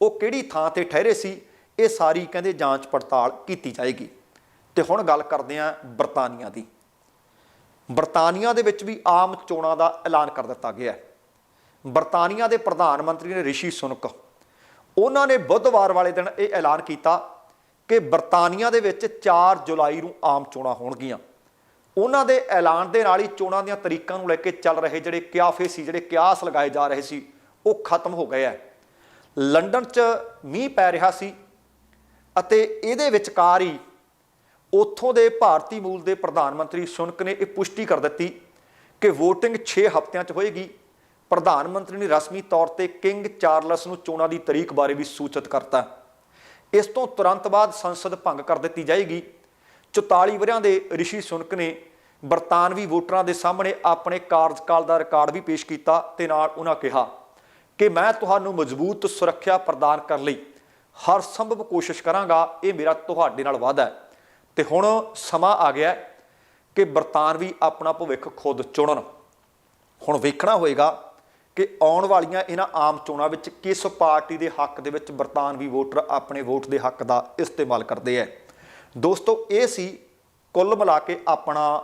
ਉਹ ਕਿਹੜੀ ਥਾਂ ਤੇ ਠਹਿਰੇ ਸੀ? ਇਹ ਸਾਰੀ ਕਹਿੰਦੇ ਜਾਂਚ ਪੜਤਾਲ ਕੀਤੀ ਜਾਏਗੀ। ਤੇ ਹੁਣ ਗੱਲ ਕਰਦੇ ਆਂ ਬਰਤਾਨੀਆ ਦੀ। ਬਰਤਾਨੀਆ ਦੇ ਵਿੱਚ ਵੀ ਆਮ ਚੋਣਾਂ ਦਾ ਐਲਾਨ ਕਰ ਦਿੱਤਾ ਗਿਆ ਹੈ। ਬਰਤਾਨੀਆ ਦੇ ਪ੍ਰਧਾਨ ਮੰਤਰੀ ਨੇ ਰਿਸ਼ੀ ਸੁਨਕ। ਉਹਨਾਂ ਨੇ ਬੁੱਧਵਾਰ ਵਾਲੇ ਦਿਨ ਇਹ ਐਲਾਨ ਕੀਤਾ ਕਿ ਬਰਤਾਨੀਆ ਦੇ ਵਿੱਚ 4 ਜੁਲਾਈ ਨੂੰ ਆਮ ਚੋਣਾਂ ਹੋਣਗੀਆਂ। ਉਹਨਾਂ ਦੇ ਐਲਾਨ ਦੇ ਨਾਲ ਹੀ ਚੋਣਾਂ ਦੀਆਂ ਤਰੀਕਾਂ ਨੂੰ ਲੈ ਕੇ ਚੱਲ ਰਹੇ ਜਿਹੜੇ ਕਿਆਫੇ ਸੀ, ਜਿਹੜੇ ਕਿਆਸ ਲਗਾਏ ਜਾ ਰਹੇ ਸੀ, ਉਹ ਖਤਮ ਹੋ ਗਏ ਹੈ। ਲੰਡਨ 'ਚ ਮੀਂਹ ਪੈ ਰਿਹਾ ਸੀ ਅਤੇ ਇਹਦੇ ਵਿਚਕਾਰ ਹੀ ਉੱਥੋਂ ਦੇ ਭਾਰਤੀ ਮੂਲ ਦੇ ਪ੍ਰਧਾਨ ਮੰਤਰੀ ਸੁਨਕ ਨੇ ਇਹ ਪੁਸ਼ਟੀ ਕਰ ਦਿੱਤੀ ਕਿ VOTING 6 ਹਫ਼ਤਿਆਂ 'ਚ ਹੋਏਗੀ। ਪ੍ਰਧਾਨ ਮੰਤਰੀ ਨੇ ਰਸਮੀ ਤੌਰ ਤੇ ਕਿੰਗ ਚਾਰਲਸ ਨੂੰ ਚੋਣਾਂ ਦੀ ਤਰੀਕ ਬਾਰੇ ਵੀ ਸੂਚਿਤ ਕਰਤਾ। ਇਸ ਤੋਂ ਤੁਰੰਤ ਬਾਅਦ ਸੰਸਦ ਭੰਗ ਕਰ ਦਿੱਤੀ ਜਾਏਗੀ। 44 ਵਰਿਆਂ ਦੇ ਰਿਸ਼ੀ ਸੁਨਕ ਨੇ ਬਰਤਾਨਵੀ ਵੋਟਰਾਂ ਦੇ ਸਾਹਮਣੇ ਆਪਣੇ ਕਾਰਜਕਾਲ ਦਾ ਰਿਕਾਰਡ ਵੀ ਪੇਸ਼ ਕੀਤਾ ਤੇ ਨਾਲ ਉਹਨਾਂ ਕਿਹਾ ਕਿ ਮੈਂ ਤੁਹਾਨੂੰ ਮਜ਼ਬੂਤ ਸੁਰੱਖਿਆ ਪ੍ਰਦਾਨ ਕਰਨ ਲਈ ਹਰ ਸੰਭਵ ਕੋਸ਼ਿਸ਼ ਕਰਾਂਗਾ, ਇਹ ਮੇਰਾ ਤੁਹਾਡੇ ਨਾਲ ਵਾਅਦਾ ਹੈ। ਤੇ ਹੁਣ ਸਮਾਂ ਆ ਗਿਆ ਕਿ ਬਰਤਾਨਵੀ ਆਪਣਾ ਭਵਿੱਖ ਖੁਦ ਚੁਣਨ। ਹੁਣ ਵੇਖਣਾ ਹੋਏਗਾ ਕਿ ਆਉਣ ਵਾਲੀਆਂ ਇਹਨਾਂ ਆਮ ਚੋਣਾਂ ਵਿੱਚ ਕਿਸ ਪਾਰਟੀ ਦੇ ਹੱਕ ਦੇ ਵਿੱਚ ਬਰਤਾਨਵੀ ਵੋਟਰ ਆਪਣੇ ਵੋਟ ਦੇ ਹੱਕ ਦਾ ਇਸਤੇਮਾਲ ਕਰਦੇ ਹੈ। ਦੋਸਤੋ, ਇਹ ਸੀ ਕੁੱਲ ਮਿਲਾ ਕੇ ਆਪਣਾ